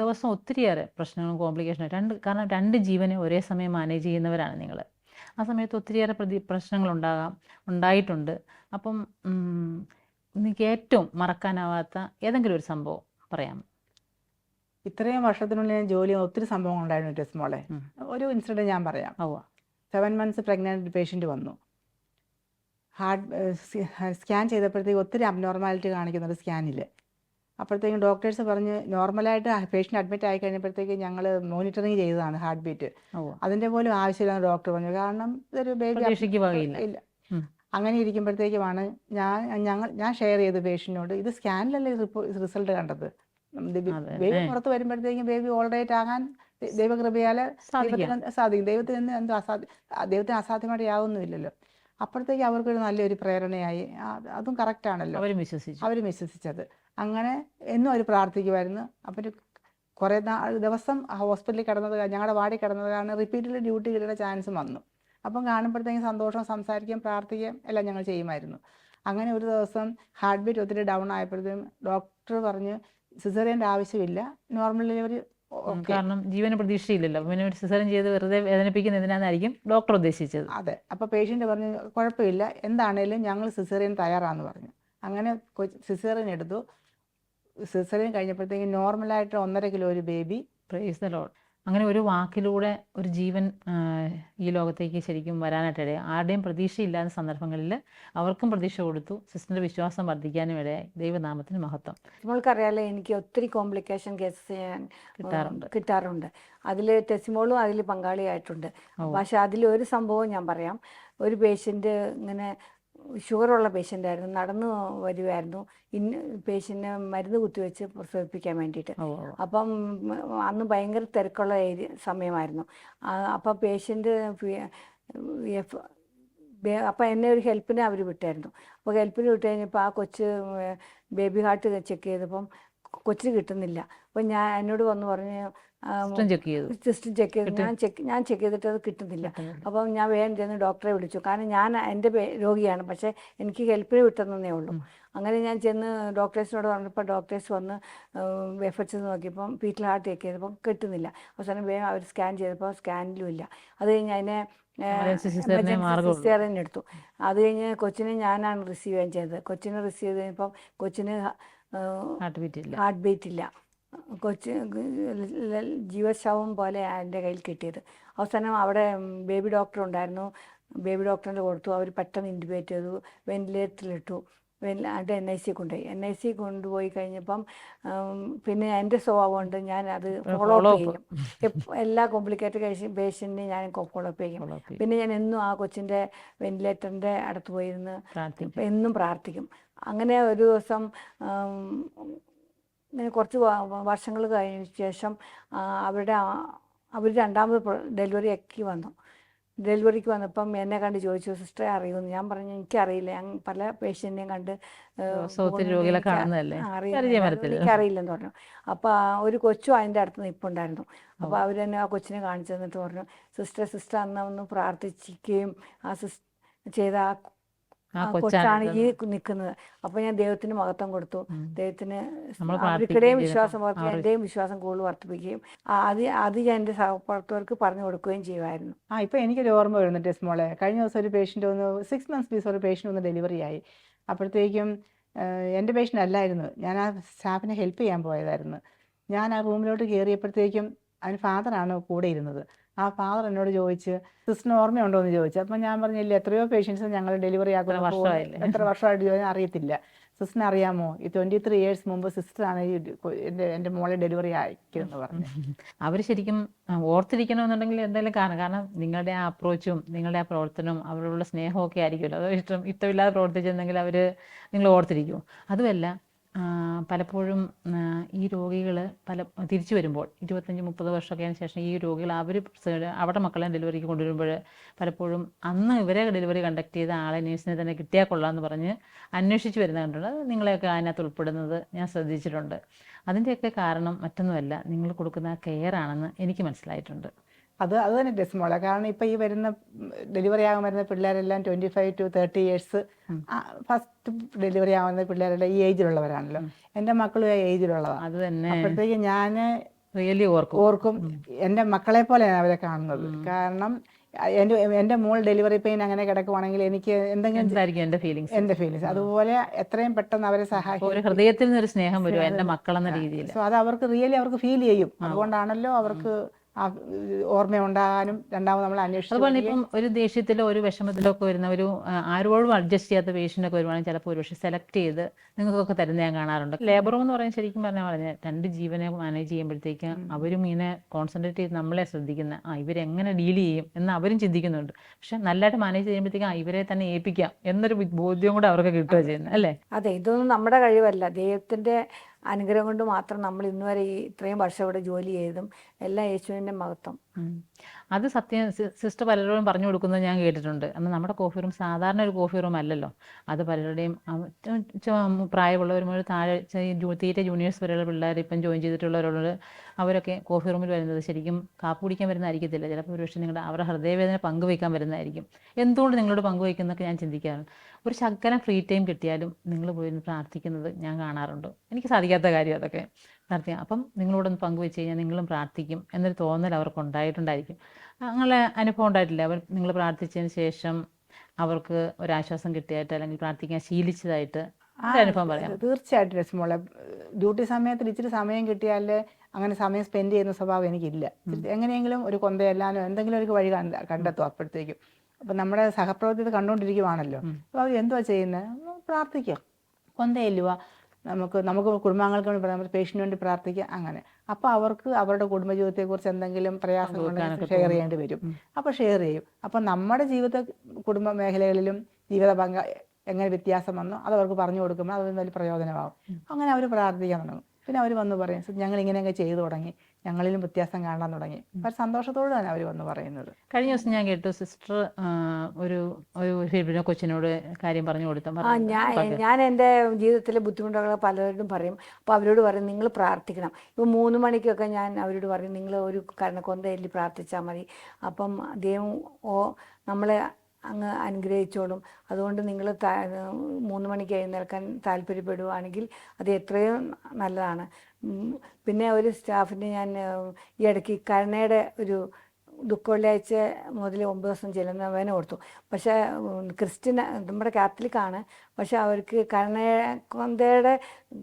ദിവസം ഒത്തിരിയേറെ പ്രശ്നങ്ങളും കോംപ്ലിക്കേഷനും രണ്ട് കാരണം രണ്ട് ജീവനെ ഒരേ സമയം മാനേജ് ചെയ്യുന്നവരാണ് നിങ്ങൾ ആ സമയത്ത് ഒത്തിരിയേറെ പ്രതി പ്രശ്നങ്ങളുണ്ടാകാം ഉണ്ടായിട്ടുണ്ട്. അപ്പം നിങ്ങൾക്ക് ഏറ്റവും മറക്കാനാവാത്ത ഏതെങ്കിലും ഒരു സംഭവം പറയാം ഇത്രയും വർഷത്തിനുള്ളിൽ ഞാൻ ജോലി ഒത്തിരി സംഭവങ്ങൾ ഉണ്ടായിരുന്നു ടെസ്റ്റ് മോളെ. ഒരു ഇൻസിഡന്റ് ഞാൻ പറയാം. സെവൻ മന്ത്സ് പ്രഗ്നന്റ് പേഷ്യന്റ് വന്നു. ഹാർട്ട് സ്കാൻ ചെയ്തപ്പോഴത്തേക്ക് ഒത്തിരി അബ്നോർമാലിറ്റി കാണിക്കുന്നുണ്ട് സ്കാനിൽ അപ്പോഴത്തേക്കും ഡോക്ടേഴ്സ് പറഞ്ഞ് നോർമലായിട്ട് പേഷ്യന്റ് അഡ്മിറ്റ് ആയി കഴിഞ്ഞപ്പോഴത്തേക്ക് ഞങ്ങൾ മോണിറ്ററിങ് ചെയ്തതാണ് ഹാർട്ട് ബീറ്റ് അതിന്റെ പോലും ആവശ്യമില്ലെന്ന് ഡോക്ടർ പറഞ്ഞു. കാരണം ഇതൊരു ബേബി ഇല്ല. അങ്ങനെ ഇരിക്കുമ്പോഴത്തേക്കുമാണ് ഞാൻ ഞങ്ങൾ ഞാൻ ഷെയർ ചെയ്ത് പേഷ്യന്റിനോട് ഇത് സ്കാനിലല്ലേ റിസൾട്ട് കണ്ടത്? ബേബി. പുറത്ത് വരുമ്പോഴത്തേക്കും ബേബി ഓൾറേറ്റ് ആകാൻ ദൈവകൃപയാൽ ദൈവത്തിന് സാധിക്കും. ദൈവത്തിന് എന്തോ അസാധ്യ ദൈവത്തിന് അസാധ്യമായിട്ട് യാതൊന്നുമില്ലല്ലോ. അപ്പോഴത്തേക്ക് അവർക്കൊരു നല്ലൊരു പ്രേരണയായി. അതും കറക്റ്റാണല്ലോ അവരും വിശ്വസിച്ചു. അവരും വിശ്വസിച്ചത്. അങ്ങനെ എന്നും അവർ പ്രാർത്ഥിക്കുമായിരുന്നു. അപ്പം കുറേ നാൾ ദിവസം ഹോസ്പിറ്റലിൽ കിടന്നത് ഞങ്ങളുടെ വാടി കിടന്നത് കാരണം റിപ്പീറ്റഡ് ഡ്യൂട്ടി കിട്ടുന്ന ചാൻസ് വന്നു. അപ്പം കാണുമ്പോഴത്തേക്കും സന്തോഷം സംസാരിക്കുകയും പ്രാർത്ഥിക്കുകയും എല്ലാം ഞങ്ങൾ ചെയ്യുമായിരുന്നു. അങ്ങനെ ഒരു ദിവസം ഹാർട്ട് ബീറ്റ് ഒത്തിരി ഡൗൺ ആയപ്പോഴത്തേക്കും ഡോക്ടർ പറഞ്ഞ് സിസറിയന്റെ ആവശ്യമില്ല. നോർമൽ ഡെലിവറി കാരണം ജീവന പ്രതീക്ഷയില്ലല്ലോ. പിന്നെ ഒരു സിസേറിയൻ ചെയ്ത് വെറുതെ വേദനിപ്പിക്കുന്നതിനായിരിക്കും ഡോക്ടർ ഉദ്ദേശിച്ചത്. അതെ. അപ്പോൾ പേഷ്യന്റ് പറഞ്ഞു കുഴപ്പമില്ല. എന്താണേലും ഞങ്ങൾ സിസേറിയൻ തയ്യാറാന്ന് പറഞ്ഞു. അങ്ങനെ സിസേറിയൻ എടുത്തു. സിസേറിയൻ കഴിഞ്ഞപ്പോഴത്തേക്കും നോർമലായിട്ട് ഒന്നര കിലോ ഒരു ബേബി പ്രൈസ് ദ ലോഡ് അങ്ങനെ ഒരു വാക്കിലൂടെ ഒരു ജീവൻ ഈ ലോകത്തേക്ക് ശരിക്കും വരാനായിട്ടിടെ ആരുടെയും പ്രതീക്ഷയില്ലാത്ത സന്ദർഭങ്ങളിൽ അവർക്കും പ്രതീക്ഷ കൊടുത്തു സിസ്റ്ററിന്റെ വിശ്വാസം വർദ്ധിക്കാനും ഇടയായി. ദൈവനാമത്തിന് മഹത്വം. നമ്മൾക്കറിയാലോ എനിക്ക് ഒത്തിരി കോംപ്ലിക്കേഷൻ കേസസ് ഞാൻ കിട്ടാറുണ്ട്. കിട്ടാറുണ്ട്. അതിൽ ടെസിമോളും അതിൽ പങ്കാളിയായിട്ടുണ്ട്. പക്ഷെ അതിൽ ഒരു സംഭവം ഞാൻ പറയാം. ഒരു പേഷ്യന്റ് ഇങ്ങനെ ഷുഗറുള്ള പേഷ്യന്റ് ആയിരുന്നു നടന്നു വരുമായിരുന്നു ഇന്ന് പേഷ്യന്റിനെ മരുന്ന് കുത്തിവെച്ച് പ്രസവിപ്പിക്കാൻ വേണ്ടിയിട്ട്. അപ്പം അന്ന് ഭയങ്കര തിരക്കുള്ള ഏരിയ സമയമായിരുന്നു. അപ്പം പേഷ്യന്റ് എഫ് അപ്പം എന്നെ ഒരു ഹെൽപ്പിന് അവർ വിട്ടായിരുന്നു. അപ്പോൾ ഹെൽപ്പിന് വിട്ട് കഴിഞ്ഞപ്പോൾ ആ കൊച്ച് ബേബി ഹാർട്ട് ചെക്ക് ചെയ്തപ്പം കൊച്ചിന് കിട്ടുന്നില്ല. അപ്പം ഞാൻ എന്നോട് വന്ന് പറഞ്ഞ് ചെക്ക് ചെയ്തു. സിസ്റ്റം ചെക്ക് ചെയ്ത്. ഞാൻ ചെക്ക് ഞാൻ ചെക്ക് ചെയ്തിട്ട് അത് കിട്ടുന്നില്ല. അപ്പം ഞാൻ വേഗം ചെന്ന് ഡോക്ടറെ വിളിച്ചു. കാരണം ഞാൻ എന്റെ രോഗിയാണ്. പക്ഷേ എനിക്ക് ഹെൽപ്പിന് വിട്ടെന്നേ ഉള്ളൂ. അങ്ങനെ ഞാൻ ചെന്ന് ഡോക്ടേഴ്സിനോട് പറഞ്ഞപ്പോൾ ഡോക്ടേഴ്സ് വന്ന് എഫ് എച്ച് നോക്കിയപ്പം പീറ്റിൽ ഹാർട്ട് ചെക്ക് ചെയ്തപ്പം കിട്ടുന്നില്ല. അവസാനം വേഗം അവർ സ്കാൻ ചെയ്തപ്പോൾ സ്കാനിലും ഇല്ല. അത് കഴിഞ്ഞ് അതിനെ. സിസ്റ്റേറിയൻ എടുത്തു. അത് കഴിഞ്ഞ് കൊച്ചിനെ ഞാനാണ് റിസീവ് ചെയ്യാൻ ചെയ്തത്. കൊച്ചിനെ റിസീവ് ചെയ്ത് കഴിഞ്ഞപ്പം കൊച്ചിന് ഹാർട്ട് ബീറ്റ് ഇല്ല. ഹാർട്ട് ബീറ്റ് ഇല്ല. കൊച്ച് ജീവശവം പോലെ എന്റെ കയ്യിൽ കിട്ടിയത്. അവസാനം അവിടെ ബേബി ഡോക്ടർ ഉണ്ടായിരുന്നു. ബേബി ഡോക്ടറിന്റെ കൊടുത്തു. അവർ പെട്ടെന്ന് ഇന്റുബേറ്റ് ചെയ്തു. വെന്റിലേറ്ററിലിട്ടു അത് എൻ ഐ സി കൊണ്ടുപോയി. എൻ ഐ സി കൊണ്ടുപോയി കഴിഞ്ഞപ്പം പിന്നെ എന്റെ സ്വഭാവം ഉണ്ട് ഞാൻ അത് ഫോളോ അപ്പ് ചെയ്യും. എല്ലാ കോംപ്ലിക്കേറ്റഡ് പേഷ്യന്റിനെ ഞാൻ ഫോളോ അപ്പ് ചെയ്യും. പിന്നെ ഞാൻ എന്നും ആ കൊച്ചിന്റെ വെന്റിലേറ്ററിന്റെ അടുത്ത് പോയിരുന്ന് എന്നും പ്രാർത്ഥിക്കും. അങ്ങനെ ഒരു ദിവസം ഇങ്ങനെ കുറച്ച് വർഷങ്ങൾ കഴിഞ്ഞ ശേഷം അവരുടെ അവർ രണ്ടാമത് ഡെലിവറി ആക്കി വന്നു. ഡെലിവറിക്ക് വന്നപ്പം എന്നെ കണ്ട് ചോദിച്ചു സിസ്റ്ററെ അറിയുമെന്ന്? ഞാൻ പറഞ്ഞു എനിക്കറിയില്ല. ഞാൻ പല പേഷ്യന്റിനെയും കണ്ട് എനിക്കറിയില്ലെന്ന് പറഞ്ഞു. അപ്പോൾ ഒരു കൊച്ചു അതിന്റെ അടുത്ത് നിൽപ്പുണ്ടായിരുന്നു അപ്പോൾ അവർ തന്നെ ആ കൊച്ചിനെ കാണിച്ചു തന്നിട്ട് പറഞ്ഞു സിസ്റ്റർ സിസ്റ്റർ അന്ന് ഒന്ന് പ്രാർത്ഥിക്കുകയും ആ സിസ് ചെയ്ത ആ കൊച്ചാണ് ഈ. നിൽക്കുന്നത് അപ്പോൾ ഞാൻ ദൈവത്തിന് മഹത്വം കൊടുത്തു. ദൈവത്തിന് അവർക്കിടെയും വിശ്വാസം ചെയ്തപ്പം എന്റെയും വിശ്വാസം കൂടുതൽ വർദ്ധിപ്പിക്കുകയും അത് അത് ഞാൻ എന്റെ സഹപ്രവർത്തകർക്ക് പറഞ്ഞു കൊടുക്കുകയും ചെയ്യുമായിരുന്നു. ആ ഇപ്പൊ എനിക്കൊരു ഓർമ്മ വരുന്നു ടെസ്റ്റ് മോളെ. കഴിഞ്ഞ ദിവസം ഒരു പേഷ്യന്റ് ഒന്ന് സിക്സ് മന്ത്സ് ബീസ് ഒരു പേഷ്യന്റ് ഒന്ന് ഡെലിവറി ആയി. അപ്പോഴത്തേക്കും എന്റെ എന്റെ പേഷ്യന്റ് അല്ലായിരുന്നു. ഞാൻ ആ സ്റ്റാഫിനെ ഹെൽപ്പ് ചെയ്യാൻ പോയതായിരുന്നു. ഞാൻ ആ റൂമിലോട്ട് കയറിയപ്പോഴത്തേക്കും അതിന് ഫാദറാണ് കൂടെ ഇരുന്നത്. ആ ഫാദർ എന്നോട് ചോദിച്ച് സിസ്റ്റർ ഓർമ്മയുണ്ടോ എന്ന് ചോദിച്ചു. അപ്പം ഞാൻ പറഞ്ഞില്ല എത്രയോ പേഷ്യൻസ് ഞങ്ങൾ ഡെലിവറി ആക്കുന്ന. എത്ര വർഷമായിട്ട് ചോദിച്ചാൽ അറിയത്തില്ല. സിസ്റ്റർ അറിയാമോ? ഈ ട്വന്റി ത്രീ ഇയേഴ്സ് മുമ്പ് സിസ്റ്ററാണ് ഈ എന്റെ എന്റെ എന്റെ മോളെ ഡെലിവറി ആക്കിയെന്ന് പറഞ്ഞു. അവർ ശരിക്കും ഓർത്തിരിക്കണമെന്നുണ്ടെങ്കിൽ എന്തായാലും കാരണം കാരണം നിങ്ങളുടെ ആ അപ്രോച്ചും നിങ്ങളുടെ ആ പ്രവർത്തനവും അവരോടുള്ള സ്നേഹമൊക്കെ ആയിരിക്കുമല്ലോ. അതോ ഇഷ്ടം ഇഷ്ടമില്ലാതെ പ്രവർത്തിച്ചിരുന്നെങ്കിൽ അവർ നിങ്ങൾ ഓർത്തിരിക്കും അതുമല്ല പലപ്പോഴും ഈ രോഗികൾ പല തിരിച്ചു വരുമ്പോൾ ഇരുപത്തഞ്ച് മുപ്പത് വർഷമൊക്കെ അതിന് ശേഷം ഈ രോഗികൾ അവർ അവിടെ മക്കളെ ഡെലിവറിക്ക് കൊണ്ടുവരുമ്പോൾ പലപ്പോഴും അന്ന് ഇവരെ ഡെലിവറി കണ്ടക്ട് ചെയ്ത ആളെ നേഴ്സിനെ തന്നെ കിട്ടിയാൽ കൊള്ളാമെന്ന് പറഞ്ഞ് അന്വേഷിച്ച് വരുന്ന അത് നിങ്ങളെയൊക്കെ അതിനകത്ത് ഉൾപ്പെടുന്നത് ഞാൻ ശ്രദ്ധിച്ചിട്ടുണ്ട്. അതിന്റെയൊക്കെ കാരണം മറ്റൊന്നുമല്ല. നിങ്ങൾ കൊടുക്കുന്ന കെയർ ആണെന്ന് എനിക്ക് മനസ്സിലായിട്ടുണ്ട്. അത് അത് തന്നെ ടെസ്റ്റ് കാരണം ഇപ്പം ഈ വരുന്ന ഡെലിവറി ആകാൻ വരുന്ന പിള്ളേരെല്ലാം twenty five to thirty years first delivery ആവുന്ന പിള്ളേരെല്ലാം ഈ ഏജിലുള്ളവരാണല്ലോ എന്റെ മക്കളും ആ ഏജിലുള്ളതാണ് അത് തന്നെ. അപ്പോഴത്തേക്ക് ഞാൻ റിയലി ഓർക്കും. ഓർക്കും. എന്റെ മക്കളെ പോലെയാണ് അവരെ കാണുന്നത്. കാരണം എന്റെ എന്റെ മോൾ ഡെലിവറി പെയിൻ അങ്ങനെ കിടക്കുവാണെങ്കിൽ എനിക്ക് എന്തെങ്കിലും എന്റെ ഫീലിങ്സ് എന്റെ ഫീലിങ്സ് അതുപോലെ എത്രയും പെട്ടെന്ന് അവരെ സഹായിക്കും. ഒരു ഹൃദയത്തിൽ നിന്നൊരു സ്നേഹം വരും എന്റെ മക്കളെന്ന രീതിയിൽ സോ അത് അവർക്ക് റിയലി അവർക്ക് ഫീൽ ചെയ്യും. അതുകൊണ്ടാണല്ലോ അവർക്ക് ഓർമ്മയുണ്ടാകാനും രണ്ടാമത് നമ്മൾ അന്വേഷിച്ചു അതുപോലെ ഇപ്പം ഒരു ദേഷ്യത്തിലോ ഒരു വിഷമത്തിലോ ഒക്കെ വരുന്ന ഒരു ആരോടും അഡ്ജസ്റ്റ് ചെയ്യാത്ത പേഷ്യന്റ് ഒക്കെ വരുവാണെങ്കിൽ ചിലപ്പോൾ ഒരുപക്ഷെ സെലക്ട് ചെയ്ത് നിങ്ങൾക്കൊക്കെ തരുന്ന ഞാൻ കാണാറുണ്ട്. ലേബർ എന്ന് പറയുന്നത് ശരിക്കും പറഞ്ഞാൽ പറഞ്ഞാൽ രണ്ട് ജീവനെ മാനേജ് ചെയ്യുമ്പോഴത്തേക്ക് അവരും ഇങ്ങനെ കോൺസെൻട്രേറ്റ് ചെയ്ത് നമ്മളെ ശ്രദ്ധിക്കുന്ന ആ ഇവരെങ്ങനെ ഡീൽ ചെയ്യും എന്ന് അവരും ചിന്തിക്കുന്നുണ്ട്. പക്ഷെ നല്ലതായിട്ട് മാനേജ് ചെയ്യുമ്പോഴത്തേക്ക് ആ ഇവരെ തന്നെ ഏൽപ്പിക്കാം എന്നൊരു ബോധ്യം കൂടെ അവർക്ക് കിട്ടുക ചെയ്യുന്നത് അല്ലേ? അതെ ഇതൊന്നും നമ്മുടെ കഴിവല്ല. ദൈവത്തിന്റെ അനുഗ്രഹം കൊണ്ട് മാത്രം നമ്മൾ ഇന്നുവരെ ഈ ഇത്രയും വർഷം ഇവിടെ ജോലി ചെയ്തും എല്ലാം യേശുവിന്റെ മഹത്വം. അത് സത്യം സിസ്റ്റർ പലരോടും പറഞ്ഞു കൊടുക്കുന്നത് ഞാൻ കേട്ടിട്ടുണ്ട്. എന്നാൽ നമ്മുടെ കോഫി റൂം സാധാരണ ഒരു കോഫി റൂം അല്ലല്ലോ. അത് പലരുടെയും പ്രായമുള്ളവർ മുതൽ താഴെ തീറ്റ ജൂനിയേഴ്സ് വരെയുള്ള പിള്ളേർ ഇപ്പം ജോയിൻ ചെയ്തിട്ടുള്ളവരോട് അവരൊക്കെ കോഫി റൂമിൽ വരുന്നത് ശരിക്കും കാപ്പ് കുടിക്കാൻ വരുന്നതായിരിക്കത്തില്ല. ചിലപ്പോൾ ഒരുപക്ഷെ നിങ്ങളുടെ അവരുടെ ഹൃദയവേദന പങ്കുവയ്ക്കാൻ വരുന്നതായിരിക്കും. എന്തുകൊണ്ട് നിങ്ങളോട് പങ്കുവയ്ക്കുന്നൊക്കെ ഞാൻ ചിന്തിക്കാറുണ്ട് ഒരു ശകലം ഫ്രീ ടൈം കിട്ടിയാലും നിങ്ങൾ പോയി പ്രാർത്ഥിക്കുന്നത് ഞാൻ കാണാറുണ്ട്. എനിക്ക് സാധിക്കാത്ത കാര്യം അതൊക്കെ. പ്രാർത്ഥിക്കാം അപ്പം നിങ്ങളോടൊന്ന് പങ്കുവെച്ച് കഴിഞ്ഞാൽ നിങ്ങളും പ്രാർത്ഥിക്കും എന്നൊരു തോന്നൽ അവർക്ക് ഉണ്ടായിട്ടുണ്ടായിരിക്കും അങ്ങനെ അനുഭവം ഉണ്ടായിട്ടില്ല. അവർ നിങ്ങൾ പ്രാർത്ഥിച്ചതിന് ശേഷം അവർക്ക് ഒരാശ്വാസം കിട്ടിയായിട്ട് അല്ലെങ്കിൽ പ്രാർത്ഥിക്കാൻ ശീലിച്ചതായിട്ട് അനുഭവം പറയാം. തീർച്ചയായിട്ടും രസമുള്ള ഡ്യൂട്ടി സമയത്തിൽ ഇച്ചിരി സമയം കിട്ടിയാൽ അങ്ങനെ സമയം സ്പെൻഡ് ചെയ്യുന്ന സ്വഭാവം എനിക്കില്ല. എങ്ങനെയെങ്കിലും ഒരു കൊന്തയല്ലാനോ എന്തെങ്കിലും ഒരു വഴി കണ്ട കണ്ടെത്തും അപ്പോഴത്തേക്കും. അപ്പം നമ്മുടെ സഹപ്രവർത്തി കണ്ടുകൊണ്ടിരിക്കുവാണല്ലോ അപ്പോൾ അവർ എന്തുവാ ചെയ്യുന്നത് പ്രാർത്ഥിക്കുക കൊന്തയില്ലുക നമുക്ക് നമുക്ക് കുടുംബാംഗങ്ങൾക്ക് വേണ്ടി പറയാം പേഷ്യന് വേണ്ടി പ്രാർത്ഥിക്കുക അങ്ങനെ. അപ്പോൾ അവർക്ക് അവരുടെ കുടുംബജീവിതത്തെക്കുറിച്ച് എന്തെങ്കിലും പ്രയാസങ്ങളുണ്ടെങ്കിൽ ഷെയർ ചെയ്യേണ്ടി വരും. അപ്പോൾ ഷെയർ ചെയ്യും. അപ്പോൾ നമ്മുടെ ജീവിത കുടുംബ മേഖലകളിലും ജീവിത പങ്ക എങ്ങനെ വ്യത്യാസം വന്നു അത് അവർക്ക് പറഞ്ഞു കൊടുക്കുമ്പോൾ അത് നല്ല പ്രയോജനമാകും. അങ്ങനെ അവർ പ്രാർത്ഥിക്കാൻ തുടങ്ങും. പിന്നെ അവർ വന്ന് പറയും "സിസ്റ്റർ, ഞങ്ങൾ ഇങ്ങനെയൊക്കെ ചെയ്തു തുടങ്ങി. ഞങ്ങളിലും വ്യത്യാസം കാണാൻ തുടങ്ങി. അപ്പം സന്തോഷത്തോട് തന്നെ അവർ വന്ന് പറയുന്നത്. കഴിഞ്ഞ ദിവസം ഞാൻ കേട്ടു സിസ്റ്റർ ഒരു ഒരു ഫിലിപ്പിനോ കൊച്ചിനോട് കാര്യം പറഞ്ഞു കൊടുത്ത? ഞാൻ ഞാൻ എന്റെ ജീവിതത്തിലെ ബുദ്ധിമുട്ടുകൾ പലരോടും പറയും. അപ്പോൾ അവരോട് പറയും നിങ്ങൾ പ്രാർത്ഥിക്കണം. ഇപ്പോൾ മൂന്ന് മണിക്കൊക്കെ ഞാൻ അവരോട് പറയും നിങ്ങൾ ഒരു കരണക്കൊന്തയിൽ പ്രാർത്ഥിച്ചാൽ മതി. അപ്പം ദൈവം ഓ നമ്മളെ അങ്ങ് അനുഗ്രഹിച്ചോളും. അതുകൊണ്ട് നിങ്ങൾ മൂന്ന് മണിക്ക് എഴുന്നേൽക്കാൻ താല്പര്യപ്പെടുവാണെങ്കിൽ അത് എത്രയും നല്ലതാണ്. പിന്നെ ഒരു സ്റ്റാഫിന് ഞാൻ ഈ ഇടയ്ക്ക് കരുണയുടെ ഒരു ദുഃഖവെള്ളിയാഴ്ച മുതൽ ഒമ്പത് ദിവസം ചെല്ലുന്നവനെ കൊടുത്തു പക്ഷേ ക്രിസ്ത്യൻ നമ്മുടെ കാത്തലിക്കാണ്. പക്ഷെ അവർക്ക് കരുണയുടെ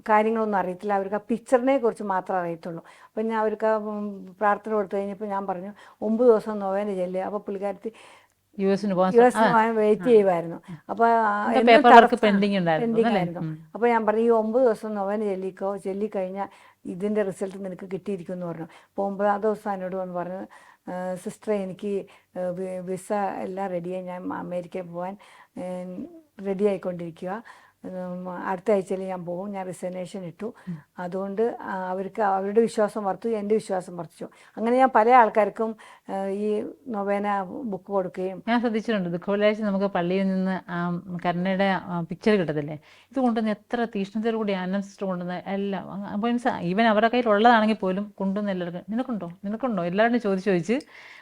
കാര്യങ്ങളൊന്നും അറിയത്തില്ല. അവർക്ക് ആ പിക്ചറിനെ കുറിച്ച് മാത്രമേ അറിയത്തുള്ളൂ. അപ്പം ഞാൻ അവർക്ക് പ്രാർത്ഥന കൊടുത്തു കഴിഞ്ഞപ്പോൾ ഞാൻ പറഞ്ഞു ഒമ്പത് ദിവസം നോവേന ചെല്ലുക അപ്പോൾ പുള്ളിക്കാരത്തി യു എസിന് യു എസ് വെയിറ്റ് ചെയ്യുമായിരുന്നു അപ്പോൾ? ആയിരുന്നു. ഞാൻ പറഞ്ഞു ഈ ഒമ്പത് ദിവസം നോവന് ചെല്ലിക്കോ? ചെല്ലിക്കഴിഞ്ഞാൽ ഇതിന്റെ റിസൾട്ട് നിനക്ക് കിട്ടിയിരിക്കും എന്ന് പറഞ്ഞു. അപ്പോൾ ഒമ്പതാം ദിവസം എന്നോട് വന്ന് പറഞ്ഞു സിസ്റ്ററെ എനിക്ക് വിസ എല്ലാം റെഡിയായി ഞാൻ അമേരിക്കയിൽ പോകാൻ റെഡി ആയിക്കൊണ്ടിരിക്കുക അടുത്ത ആഴ്ചയിൽ ഞാൻ പോകും. ഞാൻ റിസർവേഷൻ ഇട്ടു. അതുകൊണ്ട് അവർക്ക് അവരുടെ വിശ്വാസം വർത്തു എന്റെ വിശ്വാസം വർദ്ധിച്ചു അങ്ങനെ ഞാൻ പല ആൾക്കാർക്കും ഈ നൊവേന ബുക്ക് കൊടുക്കുകയും ഞാൻ ശ്രദ്ധിച്ചിട്ടുണ്ട്. ദുഃഖവെള്ളിയാഴ്ച നമുക്ക് പള്ളിയിൽ നിന്ന് കരുണയുടെ പിക്ചർ കിട്ടത്തില്ലേ? ഇത് കൊണ്ടുവന്ന് എത്ര തീഷ്ണതയോട് കൂടി ആനന്ദ് സിസ്റ്റർ കൊണ്ടുവന്ന് എല്ലാം അപ്പോൾ മീൻസ് ഈവൻ അവരുടെ കയ്യിൽ ഉള്ളതാണെങ്കിൽ പോലും കൊണ്ടുവന്ന് എല്ലാവർക്കും നിനക്കുണ്ടോ? നിനക്കുണ്ടോ? എല്ലാവരും ചോദിച്ചു ചോദിച്ച്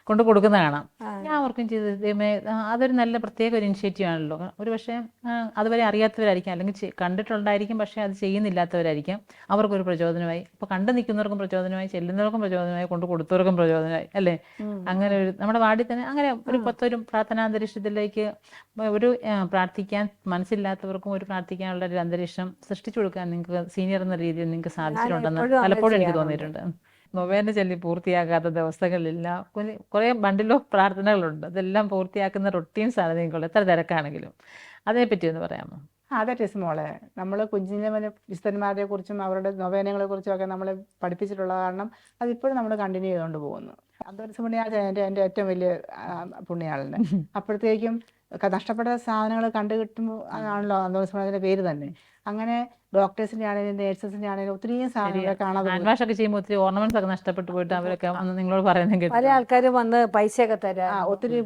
കൊണ്ട് കൊടുക്കുന്ന കാണാം. ഞാൻ അവർക്കും ചെയ്ത്. ദൈവമേ അതൊരു നല്ല പ്രത്യേക ഒരു ഇനിഷ്യേറ്റീവ് ആണല്ലോ. ഒരു പക്ഷേ അതുവരെ അറിയാത്തവരായിരിക്കാം. അല്ലെങ്കിൽ കണ്ടിട്ടുണ്ടായിരിക്കും പക്ഷേ അത് ചെയ്യുന്നില്ലാത്തവരായിരിക്കും. അവർക്കൊരു പ്രചോദനമായി. അപ്പോൾ കണ്ടു നിൽക്കുന്നവർക്കും പ്രചോദനമായി ചെല്ലുന്നവർക്കും പ്രചോദനമായി കൊണ്ട് കൊടുത്തവർക്കും പ്രചോദനമായി അല്ലേ? അങ്ങനെ ഒരു നമ്മുടെ വാർഡിൽ തന്നെ അങ്ങനെ ഒരു പത്തൊരു പ്രാർത്ഥനാന്തരീക്ഷത്തിലേക്ക് ഒരു പ്രാർത്ഥിക്കാൻ മനസ്സില്ലാത്തവർക്കും ഒരു പ്രാർത്ഥിക്കാനുള്ള ഒരു അന്തരീക്ഷം സൃഷ്ടിച്ചു കൊടുക്കാൻ നിങ്ങൾക്ക് സീനിയർ എന്ന രീതിയിൽ നിങ്ങൾക്ക് സാധിച്ചിട്ടുണ്ടെന്ന് പലപ്പോഴും എനിക്ക്. തോന്നിയിട്ടുണ്ട്. നൊവേന ചൊല്ലി പൂർത്തിയാകാത്ത ദിവസങ്ങളില്ല. കുറെ- ബണ്ടിലോ പ്രാർത്ഥനകളുണ്ട്. അതെല്ലാം പൂർത്തിയാക്കുന്ന റൊട്ടീൻസ് ആണ് നിങ്ങൾക്കുള്ളത്. എത്ര തിരക്കാണെങ്കിലും. അതിനെപ്പറ്റി ഒന്ന് പറയാമോ? അതെ ടെസ് മോളെ. നമ്മൾ കുഞ്ഞിലെ മുതൽ വിശുദ്ധന്മാരെ കുറിച്ചും അവരുടെ നൊവേനകളെ കുറിച്ചും ഒക്കെ നമ്മളെ പഠിപ്പിച്ചിട്ടുള്ള കാരണം അതിപ്പോഴും നമ്മൾ കണ്ടിന്യൂ ചെയ്തുകൊണ്ട് പോകുന്നു. അന്തോണിസ് പുണ്യാഴ്ച എന്റെ എന്റെ ഏറ്റവും വലിയ പുണ്യാളിന്. അപ്പോഴത്തേക്കും നഷ്ടപ്പെട്ട സാധനങ്ങൾ കണ്ടു കിട്ടുമ്പോൾ ആണല്ലോ പുണ്യാളത്തിന്റെ പേര് തന്നെ. അങ്ങനെ ഡോക്ടേഴ്സിന്റെ ആണെങ്കിലും നേഴ്സസിന്റെ ആണെങ്കിലും ഒത്തിരിയും സാധനങ്ങൾ കാണാതെ ഹാൻഡ് വാഷ് ഒക്കെ ചെയ്യുമ്പോൾ ഒത്തിരി ഓർണമെന്റ്സ് ഒക്കെ നഷ്ടപ്പെട്ടു പോയിട്ട് അവരൊക്കെ നിങ്ങളോട് പറയുന്നത് പല ആൾക്കാരും വന്ന് പൈസയൊക്കെ ഒക്കെ തരാം ഒത്തിരി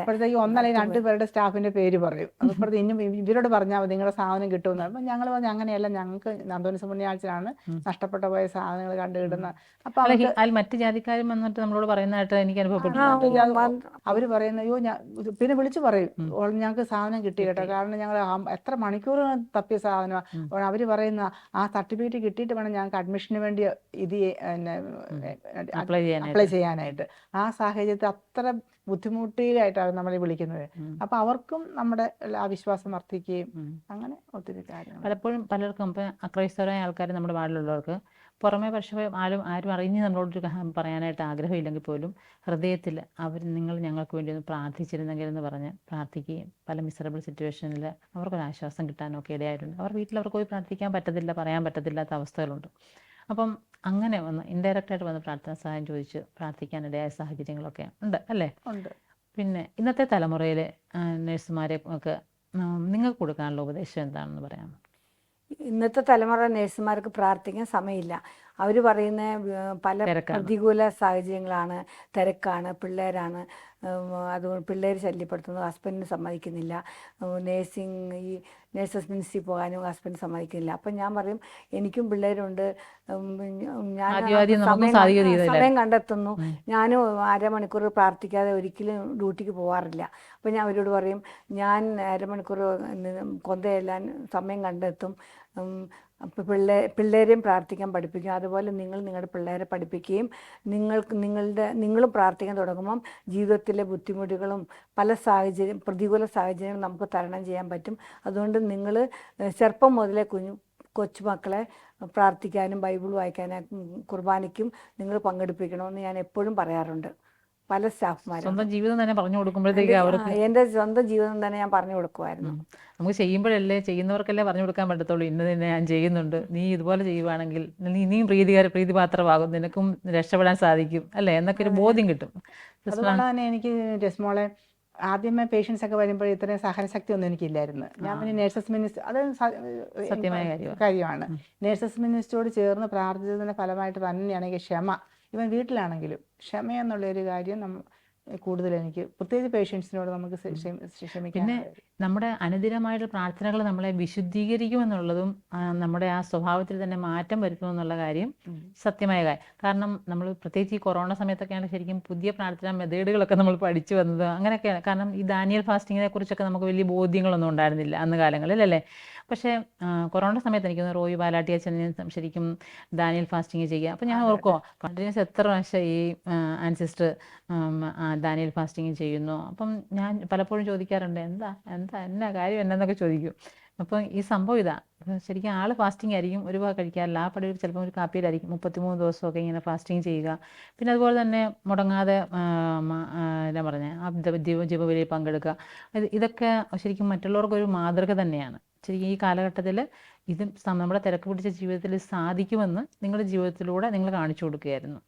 അപ്പോഴത്തേക്ക് ഒന്നല്ലെങ്കിൽ രണ്ട് പേരുടെ സ്റ്റാഫിന്റെ പേര് പറയും. അപ്പോഴത്തെ ഇനി ഇവരോട് പറഞ്ഞാൽ മതി നിങ്ങളുടെ സാധനം കിട്ടുമെന്ന്. അപ്പൊ ഞങ്ങൾ പറഞ്ഞു അങ്ങനെയല്ല ഞങ്ങൾക്ക് നന്ദോനി പുണ്യാഴ്ചയാണ് നഷ്ടപ്പെട്ടു പോയ സാധനങ്ങൾ കണ്ടുകിടുന്ന അപ്പൊ അതിൽ മറ്റു ജാതിക്കാരും വന്നിട്ട് നമ്മളോട് പറയുന്നതായിട്ട് എനിക്ക് അനുഭവപ്പെട്ടു. അവർ പറയുന്ന അയ്യോ ഞാൻ പിന്നെ വിളിച്ചു പറയും. ഓൾ ഞങ്ങൾക്ക് സാധനം കിട്ടി കേട്ടോ. കാരണം ഞങ്ങൾ എത്ര മണിക്കൂർ തപ്പിയ സാധനമാണ് അവർ പറയുന്ന ആ സർട്ടിഫിക്കറ്റ് കിട്ടിയിട്ട് വേണം ഞങ്ങൾക്ക് അഡ്മിഷന് വേണ്ടി ഇത് അപ്ലൈ ചെയ്യാനായിട്ട്. ആ സാഹചര്യത്തിൽ അത്ര ബുദ്ധിമുട്ടിയിലായിട്ടാണ് നമ്മളെ വിളിക്കുന്നത്. അപ്പൊ അവർക്കും നമ്മുടെ ആ വിശ്വാസം വർദ്ധിക്കുകയും അങ്ങനെ ഒത്തിരി കാര്യങ്ങൾ പലപ്പോഴും പലർക്കും ഇപ്പം അക്രൈസ്തവരായ ആൾക്കാർ നമ്മുടെ വാർഡിലുള്ളവർക്ക് പുറമേ പക്ഷേ ആരും ആരും അറിഞ്ഞ് നമ്മളോട് പറയാനായിട്ട് ആഗ്രഹമില്ലെങ്കിൽ പോലും ഹൃദയത്തിൽ അവർ നിങ്ങൾ ഞങ്ങൾക്ക് വേണ്ടി ഒന്ന് പ്രാർത്ഥിച്ചിരുന്നെങ്കിൽ എന്ന് പറഞ്ഞ് പ്രാർത്ഥിക്കുകയും പല മിസറബിൾ സിറ്റുവേഷനിൽ അവർക്കൊരു ആശ്വാസം കിട്ടാനൊക്കെ ഇടയായിട്ടുണ്ട്. അവർ വീട്ടിൽ അവർക്ക് പോയി പ്രാർത്ഥിക്കാൻ പറ്റത്തില്ല പറയാൻ പറ്റത്തില്ലാത്ത അവസ്ഥകളുണ്ട്. അപ്പം അങ്ങനെ വന്ന് ഇൻഡയറക്റ്റായിട്ട് വന്ന് പ്രാർത്ഥന സഹായം ചോദിച്ച് പ്രാർത്ഥിക്കാനിടയായ സാഹചര്യങ്ങളൊക്കെ ഉണ്ട് അല്ലേ? ഉണ്ട്. പിന്നെ ഇന്നത്തെ തലമുറയിലെ നഴ്സുമാരെ ഒക്കെ നിങ്ങൾക്ക് കൊടുക്കാനുള്ള ഉപദേശം എന്താണെന്ന് പറയാമോ? ഇന്നത്തെ തലമുറ നഴ്സുമാർക്ക് പ്രാർത്ഥിക്കാൻ സമയമില്ല. അവർ പറയുന്ന പല പ്രതികൂല സാഹചര്യങ്ങളാണ്. തിരക്കാണ്. പിള്ളേരാണ്. അതുകൊണ്ട് പിള്ളേർ ശല്യപ്പെടുത്തുന്നു. ഹസ്ബൻഡിന് സമ്മതിക്കുന്നില്ല. നേഴ്സിംഗ് ഈ നേഴ്സസ് മിനിസ്ട്രി പോകാനും ഹസ്ബൻഡ് സമ്മതിക്കുന്നില്ല. അപ്പം ഞാൻ പറയും എനിക്കും പിള്ളേരുണ്ട്. ഞാൻ സമയം കണ്ടെത്തുന്നു. ഞാനും അരമണിക്കൂർ പ്രാർത്ഥിക്കാതെ ഒരിക്കലും ഡ്യൂട്ടിക്ക് പോകാറില്ല അപ്പം ഞാൻ അവരോട് പറയും ഞാൻ അരമണിക്കൂർ കൊന്തയെല്ലാം സമയം കണ്ടെത്തും. പിള്ളേ പിള്ളേരെയും പ്രാർത്ഥിക്കാൻ പഠിപ്പിക്കും. അതുപോലെ നിങ്ങൾ നിങ്ങളുടെ പിള്ളേരെ പഠിപ്പിക്കുകയും നിങ്ങൾക്ക് നിങ്ങളുടെ നിങ്ങളും പ്രാർത്ഥിക്കാൻ തുടങ്ങുമ്പം ജീവിതത്തിലെ ബുദ്ധിമുട്ടുകളും പല സാഹചര്യം പ്രതികൂല സാഹചര്യങ്ങളും നമുക്ക് തരണം ചെയ്യാൻ പറ്റും. അതുകൊണ്ട് നിങ്ങൾ ചെറുപ്പം മുതലേ കുഞ്ഞു കൊച്ചുമക്കളെ പ്രാർത്ഥിക്കാനും ബൈബിൾ വായിക്കാനും കുർബാനയ്ക്കും നിങ്ങൾ പങ്കെടുപ്പിക്കണമെന്ന് ഞാൻ എപ്പോഴും പറയാറുണ്ട്. പല സ്റ്റാഫ്മാരും. സ്വന്തം ജീവിതം തന്നെ പറഞ്ഞു കൊടുക്കുമ്പോഴത്തേക്ക് അവർക്ക് എന്റെ സ്വന്തം ജീവിതം തന്നെ ഞാൻ പറഞ്ഞു കൊടുക്കുമായിരുന്നു. നമുക്ക് ചെയ്യുമ്പോഴല്ലേ ചെയ്യുന്നവർക്കല്ലേ പറഞ്ഞു കൊടുക്കാൻ പറ്റത്തുള്ളൂ. ഇന്ന് തന്നെ ഞാൻ ചെയ്യുന്നുണ്ട്. നീ ഇതുപോലെ ചെയ്യുവാണെങ്കിൽ നീ ഇനിയും പ്രീതികാര പ്രീതിപാത്രമാകും. നിനക്കും രക്ഷപ്പെടാൻ സാധിക്കും. അല്ലേ? എന്നൊക്കെ ഒരു ബോധ്യം കിട്ടും. അതുകൊണ്ട് തന്നെ എനിക്ക് രസ്മോളെ ആദ്യമേ പേഷ്യൻസ് ഒക്കെ വരുമ്പോൾ ഇത്രയും സഹനശക്തി ഒന്നും എനിക്കില്ലായിരുന്നു. ഞാൻ പിന്നെ നേഴ്സസ് മിനിസ്റ്റർ അത് സത്യമായ കാര്യമാണ്. നേഴ്സസ് മിനിസ്റ്ററോട് ചേർന്ന് പ്രാർത്ഥിച്ചതിന്റെ ഫലമായിട്ട് തന്നെയാണ് എനിക്ക് ക്ഷമ. ഇവൻ വീട്ടിലാണെങ്കിലും ക്ഷമ എന്നുള്ളൊരു കാര്യം നമ്മൾ കൂടുതൽ എനിക്ക് പ്രത്യേകിച്ച് പേഷ്യൻസിനോട് നമുക്ക് പിന്നെ നമ്മുടെ അനുദിനമായിട്ടുള്ള പ്രാർത്ഥനകൾ നമ്മളെ വിശുദ്ധീകരിക്കുമെന്നുള്ളതും എന്നുള്ളതും നമ്മുടെ ആ സ്വഭാവത്തിൽ തന്നെ മാറ്റം വരുത്തുമെന്നുള്ള കാര്യം സത്യമായ കാര്യം. കാരണം നമ്മൾ പ്രത്യേകിച്ച് ഈ കൊറോണ സമയത്തൊക്കെയാണ് ശരിക്കും പുതിയ പ്രാർത്ഥനാ മെത്തേഡുകളൊക്കെ നമ്മൾ പഠിച്ചു വന്നത്. അങ്ങനെയൊക്കെയാണ്. കാരണം ഈ ദാനിയൽ ഫാസ്റ്റിങ്ങിനെ കുറിച്ചൊക്കെ നമുക്ക് വലിയ ബോധ്യങ്ങളൊന്നും ഉണ്ടായിരുന്നില്ല അന്ന് കാലങ്ങളിൽ അല്ലേ? പക്ഷേ കൊറോണ സമയത്ത് എനിക്ക് റോയി ബാലാട്ടി അച്ഛൻ ശരിക്കും ദാനിയൽ ഫാസ്റ്റിങ് ചെയ്യുക. അപ്പോൾ ഞാൻ ഓർക്കോ കണ്ടിന്യൂസ് എത്ര പ്രാവശ്യം ഈ ആൻസിസ്റ്റർ ദാനിയൽ ഫാസ്റ്റിംഗ് ചെയ്യുന്നു. അപ്പം ഞാൻ പലപ്പോഴും ചോദിക്കാറുണ്ട് എന്താ എന്താ എന്നാ കാര്യം എന്നൊക്കെ ചോദിക്കും. അപ്പം ഈ സംഭവം ഇതാ ശരിക്കും ആൾ ഫാസ്റ്റിംഗ് ആയിരിക്കും ഒരു ഭാഗം കഴിക്കാറില്ല ആ പടി ചിലപ്പോൾ ഒരു കാപ്പിയിലായിരിക്കും മുപ്പത്തിമൂന്ന് ദിവസമൊക്കെ ഇങ്ങനെ ഫാസ്റ്റിംഗ് ചെയ്യുക. പിന്നെ അതുപോലെ തന്നെ മുടങ്ങാതെ എന്നാ പറഞ്ഞത് ആ ജീവബലിയിൽ പങ്കെടുക്കുക. ഇത് ഇതൊക്കെ ശരിക്കും മറ്റുള്ളവർക്കൊരു മാതൃക തന്നെയാണ്. ശരിക്കും ഈ കാലഘട്ടത്തിൽ ഇത് നമ്മുടെ തിരക്ക് പിടിച്ച ജീവിതത്തിൽ സാധിക്കുമെന്ന് നിങ്ങളുടെ ജീവിതത്തിലൂടെ നിങ്ങൾ കാണിച്ചു കൊടുക്കുകയായിരുന്നു.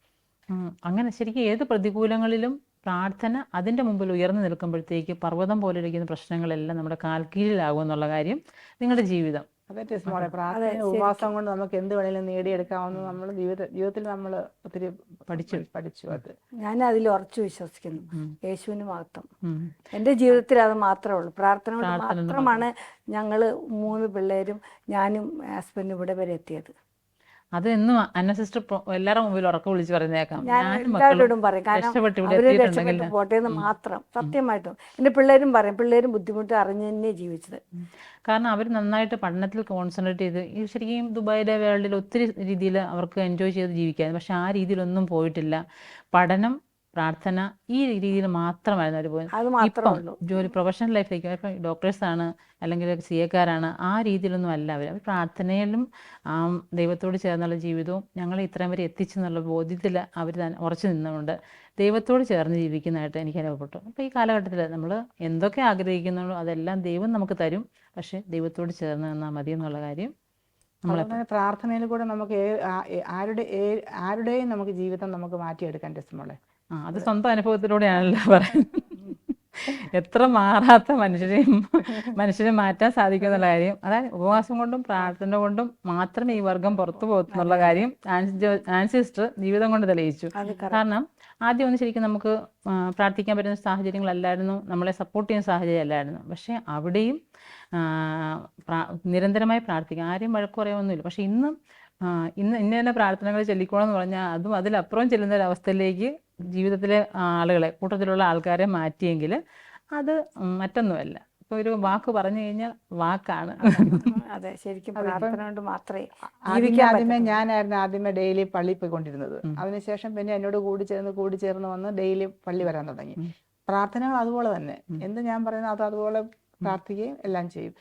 അങ്ങനെ ശരിക്കും ഏത് പ്രതികൂലങ്ങളിലും പ്രാർത്ഥന അതിന്റെ മുമ്പിൽ ഉയർന്നു നിൽക്കുമ്പോഴത്തേക്ക് പർവതം പോലെ ഇരിക്കുന്ന പ്രശ്നങ്ങളെല്ലാം നമ്മുടെ കാൽക്കീഴിലാകും എന്നുള്ള കാര്യം നിങ്ങളുടെ ജീവിതം. അതെ. ടെസ്മോളെ പ്രാർത്ഥന ഉപവാസം കൊണ്ട് നമുക്ക് എന്ത് വേണേലും നേടിയെടുക്കാവുന്ന നമ്മൾ ജീവിത ജീവിതത്തിൽ നമ്മൾ ഒത്തിരി പഠിച്ചു. പഠിച്ചു അത്. ഞാൻ അതിൽ ഉറച്ചു വിശ്വസിക്കുന്നു. യേശുവിന് മാത്രം. എന്റെ ജീവിതത്തിൽ അത് മാത്രമേ ഉള്ളൂ. പ്രാർത്ഥന കൊണ്ട് മാത്രമാണ് ഞങ്ങൾ മൂന്ന് പിള്ളേരും ഞാനും ഹസ്ബൻഡും ഇവിടെ വരെ എത്തിയത്. അത് എന്നും അന്ന സിസ്റ്റർ എല്ലാവരുടെ മുമ്പിൽ ഉറക്കം വിളിച്ച് പറഞ്ഞേക്കാം എല്ലാവരോടും പറയും കാരണം അവർ രക്ഷപ്പെട്ടു പോട്ടെ എന്ന് മാത്രം സത്യമായിട്ടും. എന്റെ പിള്ളേരും പറയും പിള്ളേരും ബുദ്ധിമുട്ട് അറിഞ്ഞു തന്നെ ജീവിച്ചത്. കാരണം അവർ നന്നായിട്ട് പഠനത്തിൽ കോൺസെൻട്രേറ്റ് ചെയ്ത് ഈ ശരിക്കും ദുബായിലെ വേൾഡിൽ ഒത്തിരി രീതിയിൽ അവർക്ക് എൻജോയ് ചെയ്ത് ജീവിക്കാൻ പക്ഷെ ആ രീതിയിലൊന്നും പോയിട്ടില്ല. പഠനം പ്രാർത്ഥന ഈ രീതിയിൽ മാത്രമായിരുന്നു അവർ മാത്രമേ ഇപ്പം ജോലി പ്രൊഫഷണൽ ലൈഫിലേക്ക് ഇപ്പം ഡോക്ടേഴ്സാണ് അല്ലെങ്കിൽ സി എക്കാരാണ് ആ രീതിയിലൊന്നും അല്ല അവർ അവർ പ്രാർത്ഥനയിലും ആ ദൈവത്തോട് ചേർന്നുള്ള ജീവിതവും ഞങ്ങളെ ഇത്രയും വരെ എത്തിച്ചെന്നുള്ള ബോധ്യത്തിൽ അവർ തന്നെ ഉറച്ചു നിന്നുകൊണ്ട് ദൈവത്തോട് ചേർന്ന് ജീവിക്കുന്നതായിട്ട് എനിക്ക് അനുഭവപ്പെട്ടു. അപ്പോൾ ഈ കാലഘട്ടത്തിൽ നമ്മൾ എന്തൊക്കെ ആഗ്രഹിക്കുന്നുള്ളൂ അതെല്ലാം ദൈവം നമുക്ക് തരും. പക്ഷേ ദൈവത്തോട് ചേർന്ന് നിന്നാൽ മതി എന്നുള്ള കാര്യം പ്രാർത്ഥനയിൽ കൂടെ നമുക്ക് ആരുടെ ആരുടെയും നമുക്ക് ജീവിതം നമുക്ക് മാറ്റിയെടുക്കാൻ രസമുള്ളത് അത് സ്വന്തം അനുഭവത്തിലൂടെയാണല്ലോ പറയുന്നത്. എത്ര മാറാത്ത മനുഷ്യരെയും മനുഷ്യരെ മാറ്റാൻ സാധിക്കും എന്നുള്ള കാര്യം. അതായത് ഉപവാസം കൊണ്ടും പ്രാർത്ഥന കൊണ്ടും മാത്രമേ ഈ വർഗം പുറത്തു പോകത്തുന്നുള്ള കാര്യം ആൻസിസ്റ്റർ ജീവിതം കൊണ്ട് തെളിയിച്ചു. കാരണം ആദ്യം ഒന്ന് ശരിക്കും നമുക്ക് പ്രാർത്ഥിക്കാൻ പറ്റുന്ന സാഹചര്യങ്ങളല്ലായിരുന്നു നമ്മളെ സപ്പോർട്ട് ചെയ്യുന്ന സാഹചര്യം അല്ലായിരുന്നു പക്ഷേ അവിടെയും നിരന്തരമായി പ്രാർത്ഥിക്കാം ആരും വഴക്കുറയൊന്നുമില്ല പക്ഷെ ഇന്നും ഇന്ന് ഇന്ന തന്നെ പ്രാർത്ഥനകൾ ചൊല്ലിക്കോണം എന്ന് പറഞ്ഞാൽ അതും അതിലപ്പുറം ചെല്ലുന്ന ഒരു അവസ്ഥയിലേക്ക് ജീവിതത്തിലെ ആളുകളെ കൂട്ടത്തിലുള്ള ആൾക്കാരെ മാറ്റിയെങ്കിൽ അത് മറ്റൊന്നുമല്ല. ഇപ്പൊ ഒരു വാക്ക് പറഞ്ഞു കഴിഞ്ഞാൽ വാക്കാണ്. അതെ ശരിക്കും പ്രാർത്ഥന കൊണ്ട് മാത്രമേ ആദ്യമേ ജീവിക്കാൻ ആദ്യമേ. ഞാനായിരുന്നു ആദ്യമേ ഡെയിലി പള്ളിയിൽ പോയിക്കൊണ്ടിരുന്നത് അതിനുശേഷം പിന്നെ എന്നോട് കൂടി ചേർന്ന് കൂടി ചേർന്ന് വന്ന് ഡെയിലി പള്ളി വരാൻ തുടങ്ങി. പ്രാർത്ഥനകൾ അതുപോലെ തന്നെ. എന്ത് ഞാൻ പറയുന്നത് അത് അതുപോലെ പ്രാർത്ഥിക്കുകയും എല്ലാം ചെയ്യും.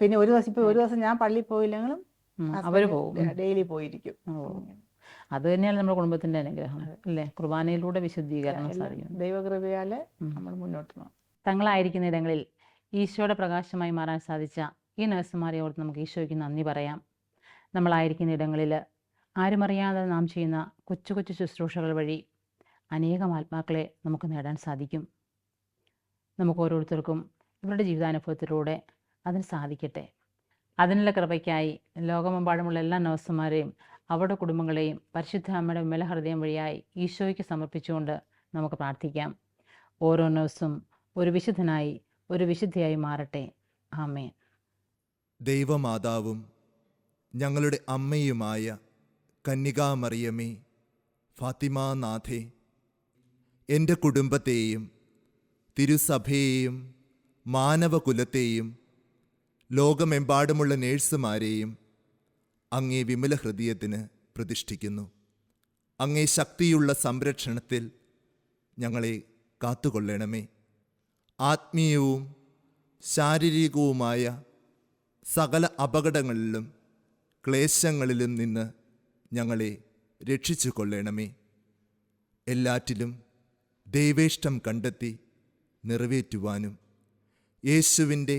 പിന്നെ ഒരു ദിവസം ഇപ്പൊ ഒരു ദിവസം ഞാൻ പള്ളിയിൽ പോയില്ലെങ്കിലും ഉം, അവർ പോകും. ഡെയിലി പോയിരിക്കും. അത് തന്നെയാണ് നമ്മുടെ കുടുംബത്തിന്റെ അനുഗ്രഹം അല്ലേ? കുർബാനയിലൂടെ വിശുദ്ധീകരണം സാധിക്കും ദൈവകൃപയാൽ നമ്മൾ മുന്നോട്ട് പോകും തങ്ങളായിരിക്കുന്ന ഇടങ്ങളിൽ ഈശോയുടെ പ്രകാശമായി മാറാൻ സാധിച്ച ഈ നഴ്സുമാരെ ഓർത്ത് നമുക്ക് ഈശോയ്ക്ക് നന്ദി പറയാം. നമ്മളായിരിക്കുന്ന ഇടങ്ങളിൽ ആരുമറിയാതെ നാം ചെയ്യുന്ന കൊച്ചു കൊച്ചു ശുശ്രൂഷകൾ വഴി അനേകം ആത്മാക്കളെ നമുക്ക് നേടാൻ സാധിക്കും. നമുക്ക് ഓരോരുത്തർക്കും ഇവരുടെ ജീവിതാനുഭവത്തിലൂടെ അതിന് സാധിക്കട്ടെ. അതിനുള്ള കൃപയ്ക്കായി ലോകമെമ്പാടുമുള്ള എല്ലാ നഴ്സുമാരെയും അവരുടെ കുടുംബങ്ങളെയും പരിശുദ്ധ അമ്മയുടെ വിമല ഹൃദയം വഴിയായി ഈശോയ്ക്ക് സമർപ്പിച്ചുകൊണ്ട് നമുക്ക് പ്രാർത്ഥിക്കാം. ഓരോ നഴ്സും ഒരു വിശുദ്ധനായി ഒരു വിശുദ്ധിയായി മാറട്ടെ. ആമേ ദൈവമാതാവും ഞങ്ങളുടെ അമ്മയുമായ കന്യകാമറിയമേ ഫാത്തിമാനാഥേ എന്റെ കുടുംബത്തെയും തിരുസഭയെയും മാനവകുലത്തെയും ലോകമെമ്പാടുമുള്ള നേഴ്സുമാരെയും അങ്ങേ വിമല ഹൃദയത്തിന് പ്രതിഷ്ഠിക്കുന്നു. അങ്ങേ ശക്തിയുള്ള സംരക്ഷണത്തിൽ ഞങ്ങളെ കാത്തുകൊള്ളണമേ. ആത്മീയവും ശാരീരികവുമായ സകല അപകടങ്ങളിലും ക്ലേശങ്ങളിലും നിന്ന് ഞങ്ങളെ രക്ഷിച്ചു കൊള്ളണമേ എല്ലാറ്റിലും ദൈവേഷ്ടം കണ്ടെത്തി നിറവേറ്റുവാനും യേശുവിന്റെ